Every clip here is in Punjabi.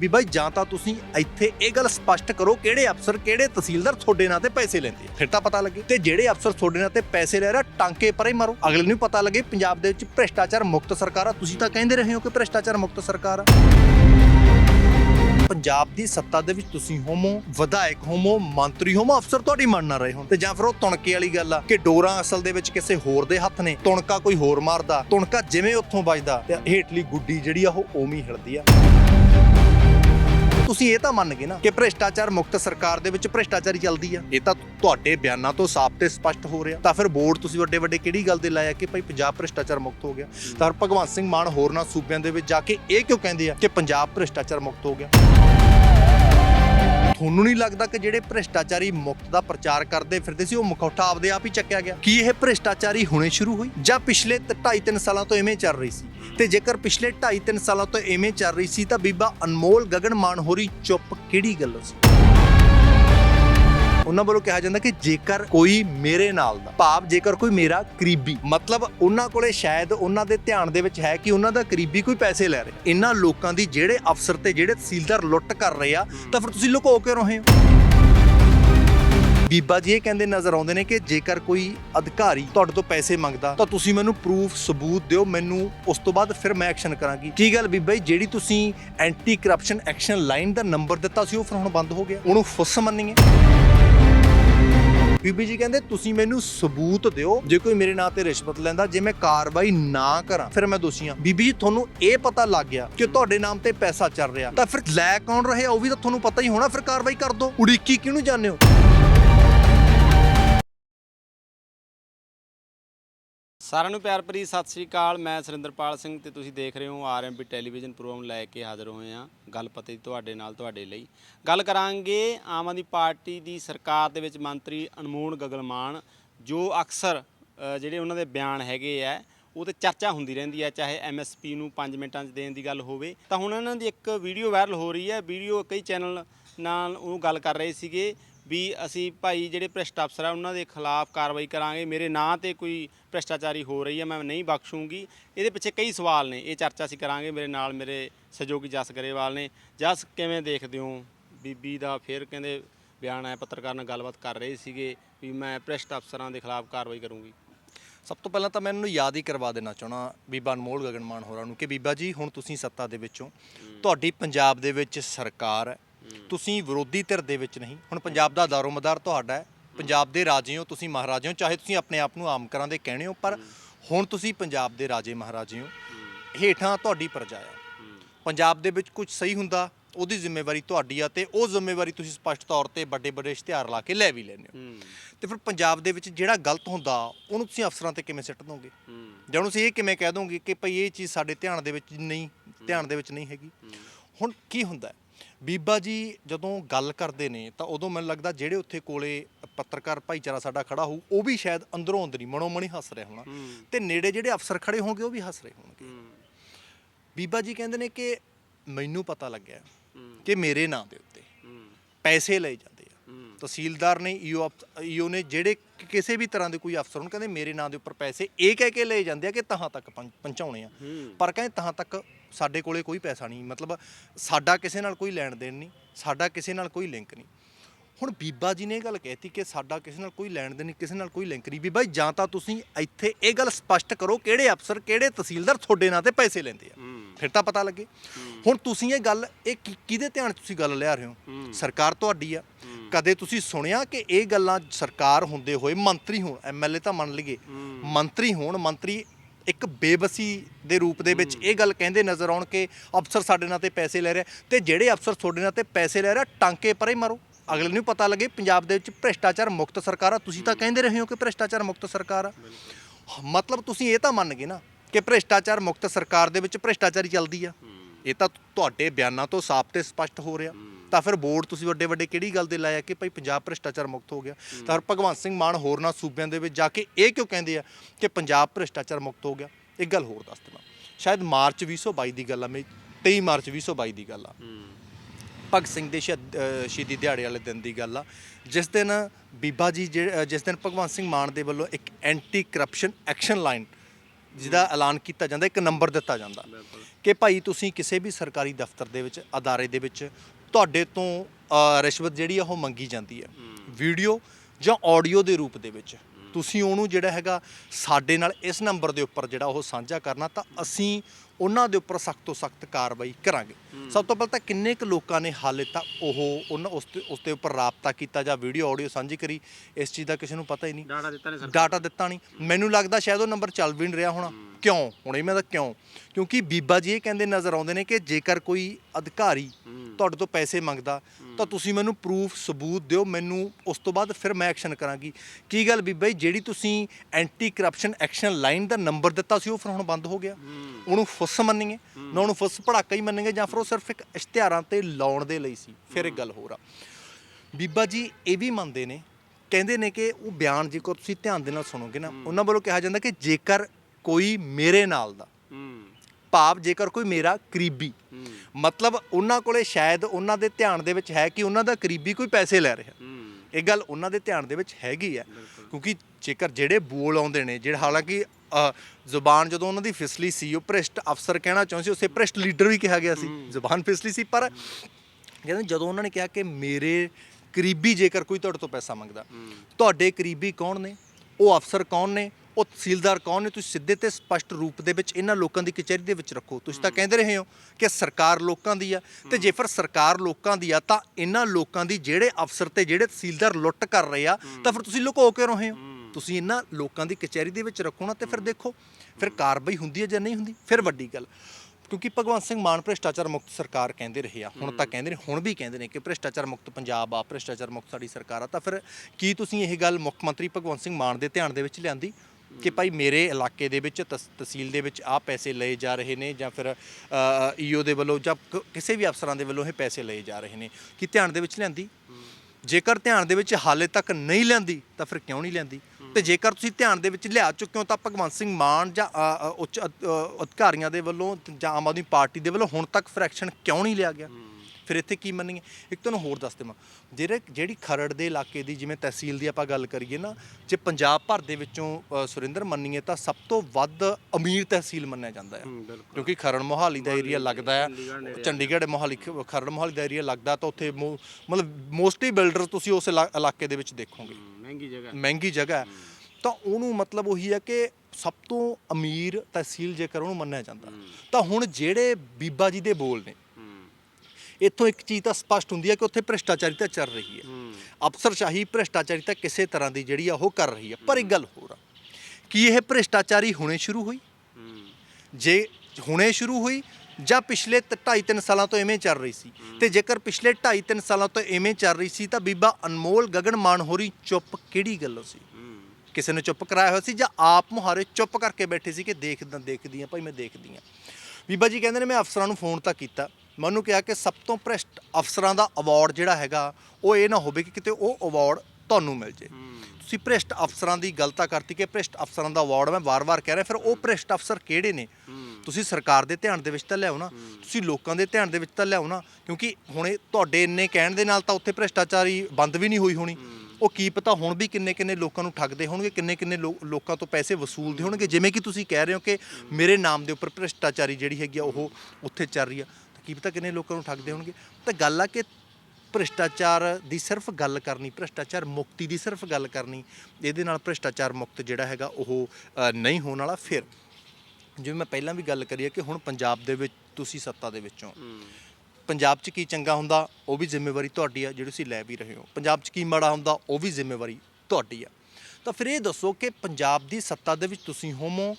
ਵੀ ਬਾਈ, ਜਾਂ ਤਾਂ ਤੁਸੀਂ ਇੱਥੇ ਇਹ ਗੱਲ ਸਪਸ਼ਟ ਕਰੋ ਕਿਹੜੇ ਅਫਸਰ ਕਿਹੜੇ ਤਹਿਸੀਲਦਾਰ ਤੁਹਾਡੇ ਨਾਂ ਤੇ ਪੈਸੇ ਲੈਂਦੇ ਆ। ਫਿਰ ਤਾਂ ਪਤਾ ਲੱਗੇ। ਤੇ ਜਿਹੜੇ ਅਫਸਰ ਤੁਹਾਡੇ ਨਾਂ ਤੇ ਪੈਸੇ ਲੈ ਰਿਹਾ ਟਾਂਕੇ ਪਰੇ ਮਾਰੋ। ਅਗਲੇ ਨੂੰ ਪਤਾ ਲੱਗੇ, ਪੰਜਾਬ ਦੇ ਵਿੱਚ ਭ੍ਰਿਸ਼ਟਾਚਾਰ ਮੁਕਤ ਸਰਕਾਰ ਆ। ਤੁਸੀਂ ਤਾਂ ਕਹਿੰਦੇ ਰਹੇ ਹੋ ਕਿ ਭ੍ਰਿਸ਼ਟਾਚਾਰ ਮੁਕਤ ਸਰਕਾਰ ਆ। ਪੰਜਾਬ ਦੀ ਸੱਤਾ ਦੇ ਵਿੱਚ ਤੁਸੀਂ ਹੋਮੋ ਵਿਧਾਇਕ ਹੋਮੋ ਮੰਤਰੀ ਹੋਮੋ ਅਫਸਰ ਤੁਹਾਡੀ ਮੰਨ ਨਾ ਰਹੇ ਹੋਣ। ਤੇ ਜਾਂ ਫਿਰ ਉਹ ਤੁਣਕੇ ਵਾਲੀ ਗੱਲ ਆ ਕਿ ਡੋਰਾਂ ਅਸਲ ਦੇ ਵਿੱਚ ਕਿਸੇ ਹੋਰ ਦੇ ਹੱਥ ਨੇ। ਤੁਣਕਾ ਕੋਈ ਹੋਰ ਮਾਰਦਾ, ਤੁਣਕਾ ਜਿਵੇਂ ਉੱਥੋਂ ਵੱਜਦਾ, ਤੇ ਹੇਠਲੀ ਗੁੱਡੀ ਜਿਹੜੀ ਆ ਉਹ ਉਵੇਂ ਹਿਲਦੀ ਆ। ਤੁਸੀਂ ਇਹ ਤਾਂ ਮੰਨ ਗਏ ਨਾ ਕਿ ਭ੍ਰਿਸ਼ਟਾਚਾਰ ਮੁਕਤ ਸਰਕਾਰ ਦੇ ਵਿੱਚ ਭ੍ਰਿਸ਼ਟਾਚਾਰੀ ਚੱਲਦੀ ਆ। ਇਹ ਤਾਂ ਤੁਹਾਡੇ ਬਿਆਨਾਂ ਤੋਂ ਸਾਫ਼ ਤੇ ਸਪਸ਼ਟ ਹੋ ਰਿਹਾ। ਤਾਂ ਫਿਰ ਬੋਰਡ ਤੁਸੀਂ ਵੱਡੇ ਵੱਡੇ ਕਿਹੜੀ ਗੱਲ ਦੇ ਲਾਇਆ ਕਿ ਭਾਈ ਪੰਜਾਬ ਭ੍ਰਿਸ਼ਟਾਚਾਰ ਮੁਕਤ ਹੋ ਗਿਆ? ਤਾਂ ਫਿਰ ਭਗਵੰਤ ਸਿੰਘ ਮਾਨ ਹੋਰਨਾਂ ਸੂਬਿਆਂ ਦੇ ਵਿੱਚ ਜਾ ਕੇ ਇਹ ਕਿਉਂ ਕਹਿੰਦੇ ਆ ਕਿ ਪੰਜਾਬ ਭ੍ਰਿਸ਼ਟਾਚਾਰ ਮੁਕਤ ਹੋ ਗਿਆ? ਤੁਹਾਨੂੰ ਨਹੀਂ ਲੱਗਦਾ ਕਿ ਜਿਹੜੇ ਭ੍ਰਿਸ਼ਟਾਚਾਰੀ ਮੁਕਤ ਦਾ ਪ੍ਰਚਾਰ ਕਰਦੇ ਫਿਰਦੇ ਸੀ, ਉਹ ਮੁਖੌਟਾ ਆਪਦੇ ਆਪ ਹੀ ਚੱਕਿਆ ਗਿਆ? ਕੀ ਇਹ ਭ੍ਰਿਸ਼ਟਾਚਾਰੀ ਹੁਣੇ ਸ਼ੁਰੂ ਹੋਈ? ਜਾਂ ਪਿਛਲੇ 2.5-3 ਸਾਲਾਂ ਤੋਂ ਇਵੇਂ ਚੱਲ ਰਹੀ ਸੀ? ਤੇ ਜੇਕਰ ਪਿਛਲੇ 2.5-3 ਸਾਲਾਂ ਤੋਂ ਇਵੇਂ ਚੱਲ ਰਹੀ ਸੀ, ਤਾਂ ਬੀਬਾ ਅਨਮੋਲ ਗਗਨ ਮਾਨਹੋਰੀ ਚੁੱਪ ਕਿਹੜੀ ਗੱਲ ਸੀ? ਉਹਨਾਂ ਵੱਲੋਂ ਕਿਹਾ ਜਾਂਦਾ ਕਿ ਜੇਕਰ ਕੋਈ ਮੇਰੇ ਨਾਲ ਦਾ ਭਾਵ ਜੇਕਰ ਕੋਈ ਮੇਰਾ ਕਰੀਬੀ ਮਤਲਬ ਉਹਨਾਂ ਕੋਲੇ ਸ਼ਾਇਦ ਉਹਨਾਂ ਦੇ ਧਿਆਨ ਦੇ ਵਿੱਚ ਹੈ ਕਿ ਉਹਨਾਂ ਦਾ ਕਰੀਬੀ ਕੋਈ ਪੈਸੇ ਲੈ ਰਿਹਾ। ਇਹਨਾਂ ਲੋਕਾਂ ਦੀ ਜਿਹੜੇ ਅਫਸਰ ਤੇ ਜਿਹੜੇ ਤਹਿਸੀਲਦਾਰ ਲੁੱਟ ਕਰ ਰਹੇ ਆ ਤਾਂ ਫਿਰ ਤੁਸੀਂ ਲੁਕੋ ਕੇ ਰਹੇ ਹੋ? ਬੀਬਾ ਜੀ ਇਹ ਕਹਿੰਦੇ ਨਜ਼ਰ ਆਉਂਦੇ ਨੇ ਕਿ ਜੇਕਰ ਕੋਈ ਅਧਿਕਾਰੀ ਤੁਹਾਡੇ ਤੋਂ ਪੈਸੇ ਮੰਗਦਾ ਤਾਂ ਤੁਸੀਂ ਮੈਨੂੰ ਪ੍ਰੂਫ ਸਬੂਤ ਦਿਓ ਮੈਨੂੰ ਉਸ ਤੋਂ ਬਾਅਦ ਫਿਰ ਮੈਂ ਐਕਸ਼ਨ ਕਰਾਂਗੀ। ਕੀ ਗੱਲ ਬੀਬਾ ਜੀ? ਜਿਹੜੀ ਤੁਸੀਂ ਐਂਟੀ ਕਰਪਸ਼ਨ ਐਕਸ਼ਨ ਲਾਈਨ ਦਾ ਨੰਬਰ ਦਿੱਤਾ ਸੀ ਉਹ ਫਿਰ ਹੁਣ ਬੰਦ ਹੋ ਗਿਆ। ਉਹਨੂੰ ਫੁੱਸ ਮੰਨੀਏ। ਬੀਬੀ ਜੀ ਕਹਿੰਦੇ, ਤੁਸੀਂ ਮੈਨੂੰ ਸਬੂਤ ਦਿਓ, ਜੇ ਕੋਈ ਮੇਰੇ ਨਾਂ ਤੇ ਰਿਸ਼ਵਤ ਲੈਂਦਾ, ਜੇ ਮੈਂ ਕਾਰਵਾਈ ਨਾ ਕਰਾਂ, ਫਿਰ ਮੈਂ ਦੋਸ਼ੀ ਹਾਂ। ਬੀਬੀ ਜੀ, ਤੁਹਾਨੂੰ ਇਹ ਪਤਾ ਲੱਗ ਗਿਆ ਕਿ ਤੁਹਾਡੇ ਨਾਮ ਤੇ ਪੈਸਾ ਚੱਲ ਰਿਹਾ। ਤਾਂ ਫਿਰ ਲੈ ਕੌਣ ਰਹੇ? ਉਹ ਵੀ ਤਾਂ ਤੁਹਾਨੂੰ ਪਤਾ ਹੀ ਹੋਣਾ, ਫਿਰ ਕਾਰਵਾਈ ਕਰ ਦਿਓ। ਉਡੀਕੀ ਕਿਹਨੂੰ ਜਾਂਦੇ ਹੋ? ਸਾਰਿਆਂ ਨੂੰ ਪਿਆਰ ਭਰੀ ਸਤਿ ਸ੍ਰੀ ਅਕਾਲ। ਮੈਂ ਸੁਰਿੰਦਰਪਾਲ ਸਿੰਘ ਤੇ ਤੁਸੀਂ ਦੇਖ ਰਹੇ ਹੋ ਆਰਐਮਪੀ ਟੈਲੀਵਿਜ਼ਨ ਪ੍ਰੋਗਰਾਮ ਲੈ ਕੇ ਹਾਜ਼ਰ ਹੋਏ ਹਾਂ। ਗੱਲ ਪਤੇ ਤੁਹਾਡੇ ਨਾਲ, ਤੁਹਾਡੇ ਲਈ। ਗੱਲ ਕਰਾਂਗੇ ਆਮ ਆਦਮੀ ਪਾਰਟੀ ਦੀ ਸਰਕਾਰ ਦੇ ਵਿੱਚ ਮੰਤਰੀ ਅਨਮੋਲ ਗਗਨ ਮਾਨ ਜੋ ਅਕਸਰ ਜਿਹੜੇ ਉਹਨਾਂ ਦੇ ਬਿਆਨ ਹੈਗੇ ਆ, ਉਹ ਤੇ ਚਰਚਾ ਹੁੰਦੀ ਰਹਿੰਦੀ ਹੈ ਚਾਹੇ ਐਮਐਸਪੀ ਨੂੰ 5 ਮਿੰਟਾਂ 'ਚ ਦੇਣ ਦੀ ਗੱਲ ਹੋਵੇ। ਤਾਂ ਹੁਣ ਇਹਨਾਂ ਦੀ ਇੱਕ ਵੀਡੀਓ ਵਾਇਰਲ ਹੋ ਰਹੀ ਹੈ ਵੀਡੀਓ ਕਈ ਚੈਨਲ ਨਾਲ ਉਹ ਗੱਲ ਕਰ ਰਹੇ ਸੀਗੇ। ਵੀ ਅਸੀਂ ਭਾਈ ਜਿਹੜੇ ਭ੍ਰਿਸ਼ਟ ਅਫਸਰ ਆ ਉਹਨਾਂ ਦੇ ਖਿਲਾਫ ਕਾਰਵਾਈ ਕਰਾਂਗੇ। ਮੇਰੇ ਨਾਂ ਤੇ ਕੋਈ ਭ੍ਰਿਸ਼ਟਾਚਾਰੀ ਹੋ ਰਹੀ ਹੈ ਮੈਂ ਨਹੀਂ ਬਖਸ਼ੂੰਗੀ। ਇਹਦੇ ਪਿੱਛੇ ਕਈ ਸਵਾਲ ਨੇ ਇਹ ਚਰਚਾ ਅਸੀਂ ਕਰਾਂਗੇ। ਮੇਰੇ ਨਾਲ ਮੇਰੇ ਸਹਿਯੋਗੀ ਜਸ ਗਰੇਵਾਲ ਨੇ। ਜਸ ਕਿਵੇਂ ਦੇਖਦੇ ਹੋ? ਬੀਬੀ ਦਾ ਫਿਰ ਕਹਿੰਦੇ ਬਿਆਨ ਆਇਆ ਪੱਤਰਕਾਰ ਨਾਲ ਗੱਲਬਾਤ ਕਰ ਰਹੇ ਸੀਗੇ ਵੀ ਮੈਂ ਭ੍ਰਿਸ਼ਟ ਅਫਸਰਾਂ ਦੇ ਖਿਲਾਫ ਕਾਰਵਾਈ ਕਰੂੰਗੀ। ਸਭ ਤੋਂ ਪਹਿਲਾਂ ਤਾਂ ਮੈਂ ਇਹਨੂੰ ਯਾਦ ਹੀ ਕਰਵਾ ਦੇਣਾ ਚਾਹਣਾ ਬੀਬਾ ਅਨਮੋਲ ਗਗਨ ਮਾਨ ਹੋਰਾਂ ਨੂੰ ਕਿ ਬੀਬਾ ਜੀ ਹੁਣ ਤੁਸੀਂ ਸੱਤਾ ਦੇ ਵਿੱਚੋਂ ਤੁਹਾਡੀ ਪੰਜਾਬ ਦੇ ਵਿੱਚ ਸਰਕਾਰ ਹੈ ਤੁਸੀਂ ਵਿਰੋਧੀ ਧਿਰ ਦੇ ਵਿੱਚ ਨਹੀਂ। ਹੁਣ ਪੰਜਾਬ ਦਾ ਦਾਰੋਮਦਾਰ ਤੁਹਾਡਾ ਹੈ। ਪੰਜਾਬ ਦੇ ਰਾਜੇ ਹੋ ਤੁਸੀਂ ਮਹਾਰਾਜੇ ਹੋ ਚਾਹੇ ਤੁਸੀਂ ਆਪਣੇ ਆਪ ਨੂੰ ਆਮ ਕਰਾਂ ਦੇ ਕਹਿਣੇ ਹੋ ਪਰ ਹੁਣ ਤੁਸੀਂ ਪੰਜਾਬ ਦੇ ਰਾਜੇ ਮਹਾਰਾਜੇ ਹੋ। ਹੇਠਾਂ ਤੁਹਾਡੀ ਪ੍ਰਜਾ ਆ ਪੰਜਾਬ ਦੇ ਵਿੱਚ ਕੁਝ ਸਹੀ ਹੁੰਦਾ ਉਹਦੀ ਜ਼ਿੰਮੇਵਾਰੀ ਤੁਹਾਡੀ ਆ ਤੇ ਉਹ ਜ਼ਿੰਮੇਵਾਰੀ ਤੁਸੀਂ ਸਪਸ਼ਟ ਤੌਰ ਤੇ ਵੱਡੇ ਵੱਡੇ ਇਸ਼ਤਿਹਾਰ ਲਾ ਕੇ ਲੈ ਵੀ ਲੈਂਦੇ ਹੋ। ਤੇ ਫਿਰ ਪੰਜਾਬ ਦੇ ਵਿੱਚ ਜਿਹੜਾ ਗਲਤ ਹੁੰਦਾ ਉਹਨੂੰ ਤੁਸੀਂ ਅਫਸਰਾਂ ਤੇ ਕਿਵੇਂ ਸਿੱਟ ਦੋਗੇ? ਜਾਂ ਉਹਨੂੰ ਤੁਸੀਂ ਇਹ ਕਿਵੇਂ ਕਹਿ ਦੋਗੇ ਕਿ ਭਈ ਇਹ ਚੀਜ਼ ਸਾਡੇ ਧਿਆਨ ਦੇ ਵਿੱਚ ਨਹੀਂ ਧਿਆਨ ਦੇ ਵਿੱਚ ਨਹੀਂ ਹੈਗੀ? ਹੁਣ ਕੀ ਹੁੰਦਾ? ਬੀਬਾ ਜੀ ਜਦੋਂ ਗੱਲ ਕਰਦੇ ਨੇ ਤਾਂ ਉਦੋਂ ਮੈਨੂੰ ਲੱਗਦਾ ਜਿਹੜੇ ਉੱਥੇ ਕੋਲੇ ਪੱਤਰਕਾਰ ਭਾਈਚਾਰਾ ਸਾਡਾ ਖੜਾ ਹੋਊ ਉਹ ਵੀ ਸ਼ਾਇਦ ਅੰਦਰੋਂ ਅੰਦਰੀ ਮਨੋ ਮਣੀ ਹੱਸ ਰਿਹਾ ਹੋਣਾ। ਤੇ ਨੇੜੇ ਜਿਹੜੇ ਅਫਸਰ ਖੜੇ ਹੋਣਗੇ ਉਹ ਵੀ ਹੱਸ ਰਹੇ ਹੋਣਗੇ। ਬੀਬਾ ਜੀ ਕਹਿੰਦੇ ਨੇ ਕਿ ਮੈਨੂੰ ਪਤਾ ਲੱਗਿਆ ਕਿ ਮੇਰੇ ਨਾਂ ਦੇ ਉੱਤੇ ਪੈਸੇ ਲਏ ਜਾਂਦੇ ਆ। ਤਹਿਸੀਲਦਾਰ ਨੇ ਈਓ ਈਓ ਨੇ ਜਿਹੜੇ ਕਿਸੇ ਵੀ ਤਰ੍ਹਾਂ ਦੇ ਕੋਈ ਅਫਸਰ ਨੂੰ ਕਹਿੰਦੇ ਮੇਰੇ ਨਾਂ ਦੇ ਉੱਪਰ ਪੈਸੇ ਇਹ ਕਹਿ ਕੇ ਲਏ ਜਾਂਦੇ ਆ ਕਿ ਤਹਾਂ ਤੱਕ ਪਹੁੰ- ਪਹੁੰਚਾਉਣੇ ਆ। ਪਰ ਕਹਿੰਦੇ ਤਹਾਂ ਤੱਕ ਸਾਡੇ ਕੋਲੇ ਕੋਈ ਪੈਸਾ ਨਹੀਂ ਮਤਲਬ ਸਾਡਾ ਕਿਸੇ ਨਾਲ ਕੋਈ ਲੈਣ ਦੇਣ ਨਹੀਂ ਸਾਡਾ ਕਿਸੇ ਨਾਲ ਕੋਈ ਲਿੰਕ ਨਹੀਂ। ਹੁਣ ਬੀਬਾ ਜੀ ਨੇ ਇਹ ਗੱਲ ਕਹਿਤੀ ਕਿ ਸਾਡਾ ਕਿਸੇ ਨਾਲ ਕੋਈ ਲੈਣ ਦੇਣ ਨਹੀਂ ਕਿਸੇ ਨਾਲ ਕੋਈ ਲਿੰਕ ਨਹੀਂ। ਬੀਬਾ ਜੀ ਜਾਂ ਤਾਂ ਤੁਸੀਂ ਇੱਥੇ ਇਹ ਗੱਲ ਸਪਸ਼ਟ ਕਰੋ ਕਿਹੜੇ ਅਫਸਰ ਕਿਹੜੇ ਤਹਿਸੀਲਦਾਰ ਤੁਹਾਡੇ ਨਾਂ ਤੇ ਪੈਸੇ ਲੈਂਦੇ ਆ। ਫਿਰ ਤਾਂ ਪਤਾ ਲੱਗੇ। ਹੁਣ ਤੁਸੀਂ ਇਹ ਗੱਲ ਇਹ ਕੀ- ਕਿਹਦੇ ਧਿਆਨ 'ਚ ਤੁਸੀਂ ਗੱਲ ਲਿਆ ਰਹੇ ਹੋ? ਸਰਕਾਰ ਤੁਹਾਡੀ ਆ। ਕਦੇ ਤੁਸੀਂ ਸੁਣਿਆ ਕਿ ਇਹ ਗੱਲਾਂ ਸਰਕਾਰ ਹੁੰਦੇ ਹੋਏ ਮੰਤਰੀ ਹੋਣ? ਐਮਐਲਏ ਤਾਂ ਮੰਨ ਲਈਏ। ਮੰਤਰੀ ਹੋਣ ਮੰਤਰੀ ਇੱਕ ਬੇਬਸੀ ਦੇ ਰੂਪ ਦੇ ਵਿੱਚ ਇਹ ਗੱਲ ਕਹਿੰਦੇ ਨਜ਼ਰ ਆਉਣ ਕਿ ਅਫਸਰ ਸਾਡੇ ਨਾਲ ਤੇ ਪੈਸੇ ਲੈ ਰਿਹਾ ਤੇ ਜਿਹੜੇ ਅਫਸਰ ਤੁਹਾਡੇ ਨਾਲ ਤੇ ਪੈਸੇ ਲੈ ਰਿਹਾ ਟਾਂਕੇ ਪਰੇ ਮਾਰੋ। ਅਗਲੇ ਨੂੰ ਪਤਾ ਲੱਗੇ ਪੰਜਾਬ ਦੇ ਵਿੱਚ ਭ੍ਰਿਸ਼ਟਾਚਾਰ ਮੁਕਤ ਸਰਕਾਰ ਆ। ਤੁਸੀਂ ਤਾਂ ਕਹਿੰਦੇ ਰਹੇ ਹੋ ਕਿ ਭ੍ਰਿਸ਼ਟਾਚਾਰ ਮੁਕਤ ਸਰਕਾਰ ਆ। ਮਤਲਬ ਤੁਸੀਂ ਇਹ ਤਾਂ ਮੰਨ ਗਏ ਨਾ ਕਿ ਭ੍ਰਿਸ਼ਟਾਚਾਰ ਮੁਕਤ ਸਰਕਾਰ ਦੇ ਵਿੱਚ ਭ੍ਰਿਸ਼ਟਾਚਾਰੀ ਚੱਲਦੀ ਆ। ਇਹ ਤਾਂ ਤੁਹਾਡੇ ਬਿਆਨਾਂ ਤੋਂ ਸਾਫ਼ ਤੇ ਸਪਸ਼ਟ ਹੋ ਰਿਹਾ। ਤਾਂ ਫਿਰ ਬੋਰਡ ਤੁਸੀਂ ਵੱਡੇ ਵੱਡੇ ਕਿਹੜੀ ਗੱਲ ਦੇ ਲਾਇਆ ਕਿ ਭਾਈ ਪੰਜਾਬ ਭ੍ਰਿਸ਼ਟਾਚਾਰ ਮੁਕਤ ਹੋ ਗਿਆ? ਤਾਂ ਭਗਵੰਤ ਸਿੰਘ ਮਾਨ ਹੋਰਨਾਂ ਸੂਬਿਆਂ ਦੇ ਵਿੱਚ ਜਾ ਕੇ ਇਹ ਕਿਉਂ ਕਹਿੰਦੇ ਆ ਕਿ ਪੰਜਾਬ ਭ੍ਰਿਸ਼ਟਾਚਾਰ ਮੁਕਤ ਹੋ ਗਿਆ? ਇੱਕ ਗੱਲ ਹੋਰ ਦੱਸ ਦੇਣਾ ਸ਼ਾਇਦ ਮਾਰਚ 2022 ਦੀ ਗੱਲ ਆ ਮੈਂ 23 ਮਾਰਚ 2022 ਦੀ ਗੱਲ ਆ। ਭਗਤ ਸਿੰਘ ਦੇ ਸ਼ਹੀਦ- ਦਿਹਾੜੇ ਵਾਲੇ ਦਿਨ ਦੀ ਗੱਲ ਆ। ਜਿਸ ਦਿਨ ਬੀਬਾ ਜੀ ਜਿਸ ਦਿਨ ਭਗਵੰਤ ਸਿੰਘ ਮਾਨ ਦੇ ਵੱਲੋਂ ਇੱਕ ਐਂਟੀ ਕਰਪਸ਼ਨ ਐਕਸ਼ਨ ਲਾਈਨ ਜਿਹਦਾ ਐਲਾਨ ਕੀਤਾ ਜਾਂਦਾ ਇੱਕ ਨੰਬਰ ਦਿੱਤਾ ਜਾਂਦਾ। ਕਿ ਭਾਈ ਤੁਸੀਂ ਕਿਸੇ ਵੀ ਸਰਕਾਰੀ ਦਫ਼ਤਰ ਦੇ ਵਿੱਚ ਅਦਾਰੇ ਦੇ ਵਿੱਚ ਤੁਹਾਡੇ ਤੋਂ ਅ, ਰਿਸ਼ਵਤ ਜਿਹੜੀ ਆ ਉਹ ਮੰਗੀ ਜਾਂਦੀ ਹੈ। ਵੀਡੀਓ ਜਾਂ ਆਡੀਓ ਦੇ ਰੂਪ ਦੇ ਵਿੱਚ। ਤੁਸੀਂ ਉਹਨੂੰ ਜਿਹੜਾ ਹੈਗਾ ਸਾਡੇ ਨਾਲ ਇਸ ਨੰਬਰ ਦੇ ਉੱਪਰ ਜਿਹੜਾ ਉਹ ਸਾਂਝਾ ਕਰਨਾ ਤਾਂ ਅਸੀਂ ਉਹਨਾਂ ਦੇ ਉੱਪਰ ਸਖਤ ਤੋਂ ਸਖਤ ਕਾਰਵਾਈ ਕਰਾਂਗੇ। ਸਭ ਤੋਂ ਪਹਿਲਾਂ ਤਾਂ ਕਿੰਨੇ ਕੁ ਲੋਕਾਂ ਨੇ ਹਾਲੇ ਤੱਕ ਉਹ ਉਹਨਾਂ ਉਸ ਤੇ ਉਸ ਦੇ ਉੱਪਰ ਰਾਬਤਾ ਕੀਤਾ ਜਾਂ ਵੀਡੀਓ ਆਡੀਓ ਸਾਂਝੀ ਕਰੀ ਇਸ ਚੀਜ਼ ਦਾ ਕਿਸੇ ਨੂੰ ਪਤਾ ਹੀ ਨਹੀਂ। ਡਾਟਾ ਦਿੱਤਾ ਨੇ ਸਰ। ਡਾਟਾ ਦਿੱਤਾ ਨਹੀਂ। ਮੈਨੂੰ ਲੱਗਦਾ ਸ਼ਾਇਦ ਉਹ ਨੰਬਰ ਚੱਲ ਵੀ ਨਹੀਂ ਰਿਹਾ ਹੋਣਾ। ਕਿਉਂ? ਹੁਣੇ ਮੈਂ ਤਾਂ ਕਿਉਂ? ਕਿਉਂਕਿ ਬੀਬਾ ਜੀ ਇਹ ਕਹਿੰਦੇ ਨਜ਼ਰ ਆਉਂਦੇ ਨੇ ਕਿ ਜੇਕਰ ਕੋਈ ਅਧਿਕਾਰੀ ਤੁਹਾਡੇ ਤੋਂ ਪੈਸੇ ਮੰਗਦਾ ਤਾਂ ਤੁਸੀਂ ਮੈਨੂੰ ਪ੍ਰੂਫ ਸਬੂਤ ਦਿਓ ਮੈਨੂੰ ਉਸ ਤੋਂ ਬਾਅਦ ਫਿਰ ਮੈਂ ਐਕਸ਼ਨ ਕਰਾਂਗੀ। ਕੀ ਗੱਲ ਬੀਬਾ ਜੀ? ਜਿਹੜੀ ਤੁਸੀਂ ਐਂਟੀ ਕਰਪਸ਼ਨ ਐਕਸ਼ਨ ਲਾਈਨ ਦਾ ਨੰਬਰ ਦਿੱਤਾ ਸੀ ਉਹ ਫਿਰ ਹੁਣ ਬੰਦ ਹੋ ਗਿਆ। ਉਹਨੂੰ ਫੁੱਸ ਮੰਨੀਏ ਨਾ ਉਹਨੂੰ ਫੁੱਸ ਪੜਾਕਾ ਹੀ ਮੰਨਾਂਗੇ ਜਾਂ ਫਿਰ ਉਹ ਸਿਰਫ ਇੱਕ ਇਸ਼ਤਿਹਾਰਾਂ ਤੇ ਲਾਉਣ ਦੇ ਲਈ ਸੀ ਫਿਰ ਇੱਕ ਗੱਲ ਹੋਰ ਆ। ਬੀਬਾ ਜੀ ਇਹ ਵੀ ਮੰਨਦੇ ਨੇ ਕਹਿੰਦੇ ਨੇ ਕਿ ਉਹ ਬਿਆਨ ਜੇਕਰ ਤੁਸੀਂ ਧਿਆਨ ਦੇ ਨਾਲ ਸੁਣੋਗੇ ਨਾ ਉਹਨਾਂ ਵੱਲੋਂ ਕਿਹਾ ਜਾਂਦਾ ਕਿ ਜੇਕਰ ਕੋਈ ਮੇਰੇ ਨਾਲ ਦਾ ਭਾਵ ਜੇਕਰ ਕੋਈ ਮੇਰਾ ਕਰੀਬੀ ਮਤਲਬ ਉਹਨਾਂ ਕੋਲੇ ਸ਼ਾਇਦ ਉਹਨਾਂ ਦੇ ਧਿਆਨ ਦੇ ਵਿੱਚ ਹੈ ਕਿ ਉਹਨਾਂ ਦਾ ਕਰੀਬੀ ਕੋਈ ਪੈਸੇ ਲੈ ਰਿਹਾ। ਇਹ ਗੱਲ ਉਹਨਾਂ ਦੇ ਧਿਆਨ ਦੇ ਵਿੱਚ ਹੈਗੀ ਹੈ ਕਿਉਂਕਿ ਜੇਕਰ ਜਿਹੜੇ ਬੋਲ ਆਉਂਦੇ ਨੇ ਜਿਹੜੇ ਹਾਲਾਂਕਿ ਜ਼ੁਬਾਨ ਜਦੋਂ ਉਹਨਾਂ ਦੀ ਫਿਸਲੀ ਸੀ ਉਹ ਭ੍ਰਿਸ਼ਟ ਅਫਸਰ ਕਹਿਣਾ ਚਾਹੁੰਦੇ ਸੀ ਉਸੇ ਭ੍ਰਿਸ਼ਟ ਲੀਡਰ ਵੀ ਕਿਹਾ ਗਿਆ ਸੀ। ਜ਼ੁਬਾਨ ਫਿਸਲੀ ਸੀ ਪਰ ਕਹਿੰਦੇ ਜਦੋਂ ਉਹਨਾਂ ਨੇ ਕਿਹਾ ਕਿ ਮੇਰੇ ਕਰੀਬੀ ਜੇਕਰ ਕੋਈ ਤੁਹਾਡੇ ਤੋਂ ਪੈਸਾ ਮੰਗਦਾ ਤੁਹਾਡੇ ਕਰੀਬੀ ਕੌਣ ਨੇ? ਉਹ ਅਫਸਰ ਕੌਣ ਨੇ? ਉਹ ਤਹਿਸੀਲਦਾਰ ਕੌਣ ਨੇ? ਤੁਸੀਂ ਸਿੱਧੇ ਤੇ ਸਪਸ਼ਟ ਰੂਪ ਦੇ ਵਿੱਚ ਇਹਨਾਂ ਲੋਕਾਂ ਦੀ ਕਚਹਿਰੀ ਦੇ ਵਿੱਚ ਰੱਖੋ। ਤੁਸੀਂ ਤਾਂ ਕਹਿੰਦੇ ਰਹੇ ਹੋ ਕਿ ਸਰਕਾਰ ਲੋਕਾਂ ਦੀ ਆ। ਤੇ ਜੇ ਫਿਰ ਸਰਕਾਰ ਲੋਕਾਂ ਦੀ ਆ ਤਾਂ ਇਹਨਾਂ ਲੋਕਾਂ ਦੀ ਜਿਹੜੇ ਅਫਸਰ ਤੇ ਜਿਹੜੇ ਤਹਿਸੀਲਦਾਰ ਲੁੱਟ ਕਰ ਰਹੇ ਆ ਤਾਂ ਫਿਰ ਤੁਸੀਂ ਲੁਕੋ ਕੇ ਰਹੇ ਹੋ। ਤੁਸੀਂ ਇਹਨਾਂ ਲੋਕਾਂ ਦੀ ਕਚਹਿਰੀ ਦੇ ਵਿੱਚ ਰੱਖੋ ਨਾ ਤੇ ਫਿਰ ਦੇਖੋ, ਫਿਰ ਕਾਰਵਾਈ ਹੁੰਦੀ ਹੈ ਜਾਂ ਨਹੀਂ ਹੁੰਦੀ, ਫਿਰ ਵੱਡੀ ਗੱਲ। ਕਿਉਂਕਿ ਭਗਵੰਤ ਸਿੰਘ ਮਾਨ ਭ੍ਰਿਸ਼ਟਾਚਾਰ ਮੁਕਤ ਸਰਕਾਰ ਕਹਿੰਦੇ ਰਹੇ ਆ। ਹੁਣ ਤਾਂ ਕਹਿੰਦੇ ਨੇ, ਹੁਣ ਵੀ ਕਹਿੰਦੇ ਨੇ ਕਿ ਭ੍ਰਿਸ਼ਟਾਚਾਰ ਮੁਕਤ ਪੰਜਾਬ ਆ, ਭ੍ਰਿਸ਼ਟਾਚਾਰ ਮੁਕਤ ਸਾਡੀ ਸਰਕਾਰ ਆ। ਤਾਂ ਫਿਰ ਕੀ ਤੁਸੀਂ ਇਹ ਗੱਲ ਮੁੱਖ ਮੰਤਰੀ ਭਗਵੰਤ ਸਿੰਘ ਮਾਨ ਦੇ ਧਿਆਨ ਦੇ ਵਿੱਚ ਲਿਆਂਦੀ? ਕਿ ਭਾਈ ਮੇਰੇ ਇਲਾਕੇ ਦੇ ਵਿੱਚ ਤਸ- ਤਹਿਸੀਲ ਦੇ ਵਿੱਚ ਆ ਪੈਸੇ ਲਏ ਜਾ ਰਹੇ ਨੇ ਜਾਂ ਫਿਰ ਈਓ ਦੇ ਵੱਲੋਂ ਜਾਂ ਕ- ਕਿਸੇ ਵੀ ਅਫਸਰਾਂ ਦੇ ਵੱਲੋਂ ਇਹ ਪੈਸੇ ਲਏ ਜਾ ਰਹੇ ਨੇ? ਕੀ ਧਿਆਨ ਦੇ ਵਿੱਚ ਲਿਆਂਦੀ? ਜੇਕਰ ਧਿਆਨ ਦੇ ਵਿੱਚ ਹਾਲੇ ਤੱਕ ਨਹੀਂ ਲਿਆਂਦੀ, ਤਾਂ ਫਿਰ ਕਿਉਂ ਨਹੀਂ ਲਿਆਂਦੀ? ਤੇ ਜੇਕਰ ਤੁਸੀਂ ਧਿਆਨ ਦੇ ਵਿੱਚ ਲਿਆ ਚੁੱਕੇ ਹੋ ਤਾਂ ਭਗਵੰਤ ਸਿੰਘ ਮਾਨ ਜਾਂ ਅ, ਅ, ਉੱਚ ਅਧ- ਅ, ਅਧਿਕਾਰੀਆਂ ਦੇ ਵੱਲੋਂ ਜਾਂ ਆਮ ਆਦਮੀ ਪਾਰਟੀ ਦੇ ਵੱਲੋਂ ਹੁਣ ਤੱਕ ਫਿਰ ਕਿਉਂ ਨਹੀਂ ਲਿਆ ਗਿਆ? ਫਿਰ ਇੱਥੇ ਕੀ ਮੰਨੀਏ? ਇੱਕ ਤੁਹਾਨੂੰ ਹੋਰ ਦੱਸ ਦੇਵਾਂ। ਜਿਹੜੇ ਜਿਹੜੀ ਖਰੜ ਦੇ ਇਲਾਕੇ ਦੀ ਜਿਵੇਂ ਤਹਿਸੀਲ ਦੀ ਆਪਾਂ ਗੱਲ ਕਰੀਏ ਨਾ ਜੇ ਪੰਜਾਬ ਭਰ ਦੇ ਵਿੱਚੋਂ ਸੁਰਿੰਦਰ ਮੰਨੀਏ ਤਾਂ ਸਭ ਤੋਂ ਵੱਧ ਅਮੀਰ ਤਹਿਸੀਲ ਮੰਨਿਆ ਜਾਂਦਾ ਹੈ ਕਿਉਂਕਿ ਖਰੜ ਮੋਹਾਲੀ ਦਾ ਏਰੀਆ ਲੱਗਦਾ ਹੈ ਚੰਡੀਗੜ੍ਹ ਮੋਹਾਲੀ ਖਰੜ ਮੋਹਾਲੀ ਦਾ ਏਰੀਆ ਲੱਗਦਾ ਤਾਂ ਉੱਥੇ ਮਤਲਬ ਮੋਸਟਲੀ ਬਿਲਡਰ ਤੁਸੀਂ ਉਸ ਇਲਾ- ਇਲਾਕੇ ਦੇ ਵਿੱਚ ਦੇਖੋਗੇ। ਮਹਿੰਗੀ ਜਗ੍ਹਾ। ਮਹਿੰਗੀ ਜਗ੍ਹਾ। ਹੈ। ਤਾਂ ਉਹਨੂੰ ਮਤਲਬ ਉਹੀ ਹੈ ਕਿ ਸਭ ਤੋਂ ਅਮੀਰ ਤਹਿਸੀਲ ਜੇਕਰ ਉਹਨੂੰ ਮੰਨਿਆ ਜਾਂਦਾ ਤਾਂ ਹੁਣ ਜਿਹੜੇ ਬੀਬਾ ਜੀ ਦੇ ਬੋਲ ਨੇ ਇੱਥੋਂ ਇੱਕ ਚੀਜ਼ ਤਾਂ ਸਪਸ਼ਟ ਹੁੰਦੀ ਹੈ ਕਿ ਉੱਥੇ ਭ੍ਰਿਸ਼ਟਾਚਾਰੀਤਾ ਚੱਲ ਰਹੀ ਹੈ। ਅਫਸਰਸ਼ਾਹੀ ਭ੍ਰਿਸ਼ਟਾਚਾਰੀਤਾ ਕਿਸੇ ਤਰ੍ਹਾਂ ਦੀ ਜਿਹੜੀ ਆ ਉਹ ਕਰ ਰਹੀ ਹੈ। ਪਰ ਇੱਕ ਗੱਲ ਹੋਰ ਆ। ਕੀ ਇਹ ਭ੍ਰਿਸ਼ਟਾਚਾਰੀ ਹੁਣੇ ਸ਼ੁਰੂ ਹੋਈ? ਜੇ ਹੁਣੇ ਸ਼ੁਰੂ ਹੋਈ ਜਾਂ ਪਿਛਲੇ 2.5-3 ਸਾਲਾਂ ਤੋਂ ਐਵੇਂ ਚੱਲ ਰਹੀ ਸੀ? ਤੇ ਜੇਕਰ ਪਿਛਲੇ 2.5-3 ਸਾਲਾਂ ਤੋਂ ਐਵੇਂ ਚੱਲ ਰਹੀ ਸੀ ਤਾਂ ਬੀਬਾ ਅਨਮੋਲ ਗਗਨ ਮਾਨ ਹੋਰੀ ਚੁੱਪ ਕਿਹੜੀ ਗੱਲੋਂ ਸੀ? ਕਿਸੇ ਨੇ ਚੁੱਪ ਕਰਾਇਆ ਹੋਇਆ ਸੀ ਜਾਂ ਆਪ ਮੁਹਾਰੇ ਚੁੱਪ ਕਰਕੇ ਬੈਠੇ ਸੀ ਕਿ ਦੇਖਦਾ ਦੇਖਦੀ ਆ ਭਾਈ ਮੈਂ ਦੇਖਦੀ ਆ ਬੀਬਾ ਜੀ ਕਹਿੰਦੇ ਨੇ ਮੈਂ ਅਫਸਰਾਂ ਨੂੰ ਫੋਨ ਤਾਂ ਕੀਤਾ। ਮੈਂ ਉਹਨੂੰ ਕਿਹਾ ਕਿ ਸਭ ਤੋਂ ਭ੍ਰਿਸ਼ਟ ਅਫਸਰਾਂ ਦਾ ਅਵਾਰਡ ਜਿਹੜਾ ਹੈਗਾ ਉਹ ਇਹ ਨਾ ਹੋਵੇ ਕਿ ਕਿਤੇ ਉਹ ਅਵਾਰਡ ਤੁਹਾਨੂੰ ਮਿਲ ਜੇ। ਤੁਸੀਂ ਭ੍ਰਿਸ਼ਟ ਅਫਸਰਾਂ ਦੀ ਗਲਤਾ ਕਰਤੀ ਕਿ ਭ੍ਰਿਸ਼ਟ ਅਫਸਰਾਂ ਦਾ ਅਵਾਰਡ ਮੈਂ ਵਾਰ-ਵਾਰ ਕਹਿ ਰਿਹਾ ਫਿਰ ਉਹ ਭ੍ਰਿਸ਼ਟ ਅਫਸਰ ਕਿਹੜੇ ਨੇ? ਤੁਸੀਂ ਸਰਕਾਰ ਦੇ ਧਿਆਨ ਦੇ ਵਿੱਚ ਤਾਂ ਲਿਆਓ ਨਾ। ਤੁਸੀਂ ਲੋਕਾਂ ਦੇ ਧਿਆਨ ਦੇ ਵਿੱਚ ਤਾਂ ਲਿਆਓ ਨਾ ਕਿਉਂਕਿ ਹੁਣ ਇਹ ਤੁਹਾਡੇ ਇੰਨੇ ਕਹਿਣ ਦੇ ਨਾਲ ਤਾਂ ਉੱਥੇ ਭ੍ਰਿਸ਼ਟਾਚਾਰੀ ਬੰਦ ਵੀ ਨਹੀਂ ਹੋਈ ਹੋਣੀ। ਉਹ ਕੀ ਪਤਾ ਹੁਣ ਵੀ ਕਿੰਨੇ ਕਿੰਨੇ ਲੋਕਾਂ ਨੂੰ ਠੱਗਦੇ ਹੋਣਗੇ ਕਿੰਨੇ ਕਿੰਨੇ ਲੋਕਾਂ ਤੋਂ ਪੈਸੇ ਵਸੂਲਦੇ ਹੋਣਗੇ। ਜਿਵੇਂ ਕਿ ਤੁਸੀਂ ਕਹਿ ਰਹੇ ਹੋ ਕਿ ਮੇਰੇ ਨਾਮ ਦੇ ਉੱਪਰ ਭ੍ਰਿਸ਼ਟਾਚਾਰੀ ਜਿਹੜੀ ਹੈਗੀ ਆ ਉਹ ਉੱਥੇ ਚੱਲ ਰਹੀ ਆ। ਕੀ ਪਤਾ ਕਿੰਨੇ ਲੋਕਾਂ ਨੂੰ ਠੱਗਦੇ ਹੋਣਗੇ। ਤਾਂ ਗੱਲ ਆ ਕਿ ਭ੍ਰਿਸ਼ਟਾਚਾਰ ਦੀ ਸਿਰਫ ਗੱਲ ਕਰਨੀ ਭ੍ਰਿਸ਼ਟਾਚਾਰ ਮੁਕਤੀ ਦੀ ਸਿਰਫ ਗੱਲ ਕਰਨੀ ਇਹਦੇ ਨਾਲ ਭ੍ਰਿਸ਼ਟਾਚਾਰ ਮੁਕਤ ਜਿਹੜਾ ਹੈਗਾ ਉਹ ਨਹੀਂ ਹੋਣ ਵਾਲਾ। ਫਿਰ ਜਿਵੇਂ ਮੈਂ ਪਹਿਲਾਂ ਵੀ ਗੱਲ ਕਰੀ ਹੈ ਕਿ ਹੁਣ ਪੰਜਾਬ ਦੇ ਵਿੱਚ ਤੁਸੀਂ ਸੱਤਾ ਦੇ ਵਿੱਚੋਂ ਪੰਜਾਬ 'ਚ ਕੀ ਚੰਗਾ ਹੁੰਦਾ ਉਹ ਵੀ ਜ਼ਿੰਮੇਵਾਰੀ ਤੁਹਾਡੀ ਆ ਜਿਹੜੀ ਤੁਸੀਂ ਲੈ ਵੀ ਰਹੇ ਹੋ। ਪੰਜਾਬ 'ਚ ਕੀ ਮਾੜਾ ਹੁੰਦਾ ਉਹ ਵੀ ਜ਼ਿੰਮੇਵਾਰੀ ਤੁਹਾਡੀ ਆ। ਤਾਂ ਫਿਰ ਇਹ ਦੱਸੋ ਕਿ ਪੰਜਾਬ ਦੀ ਸੱਤਾ ਦੇ ਵਿੱਚ ਤੁਸੀਂ ਹੋਮੋ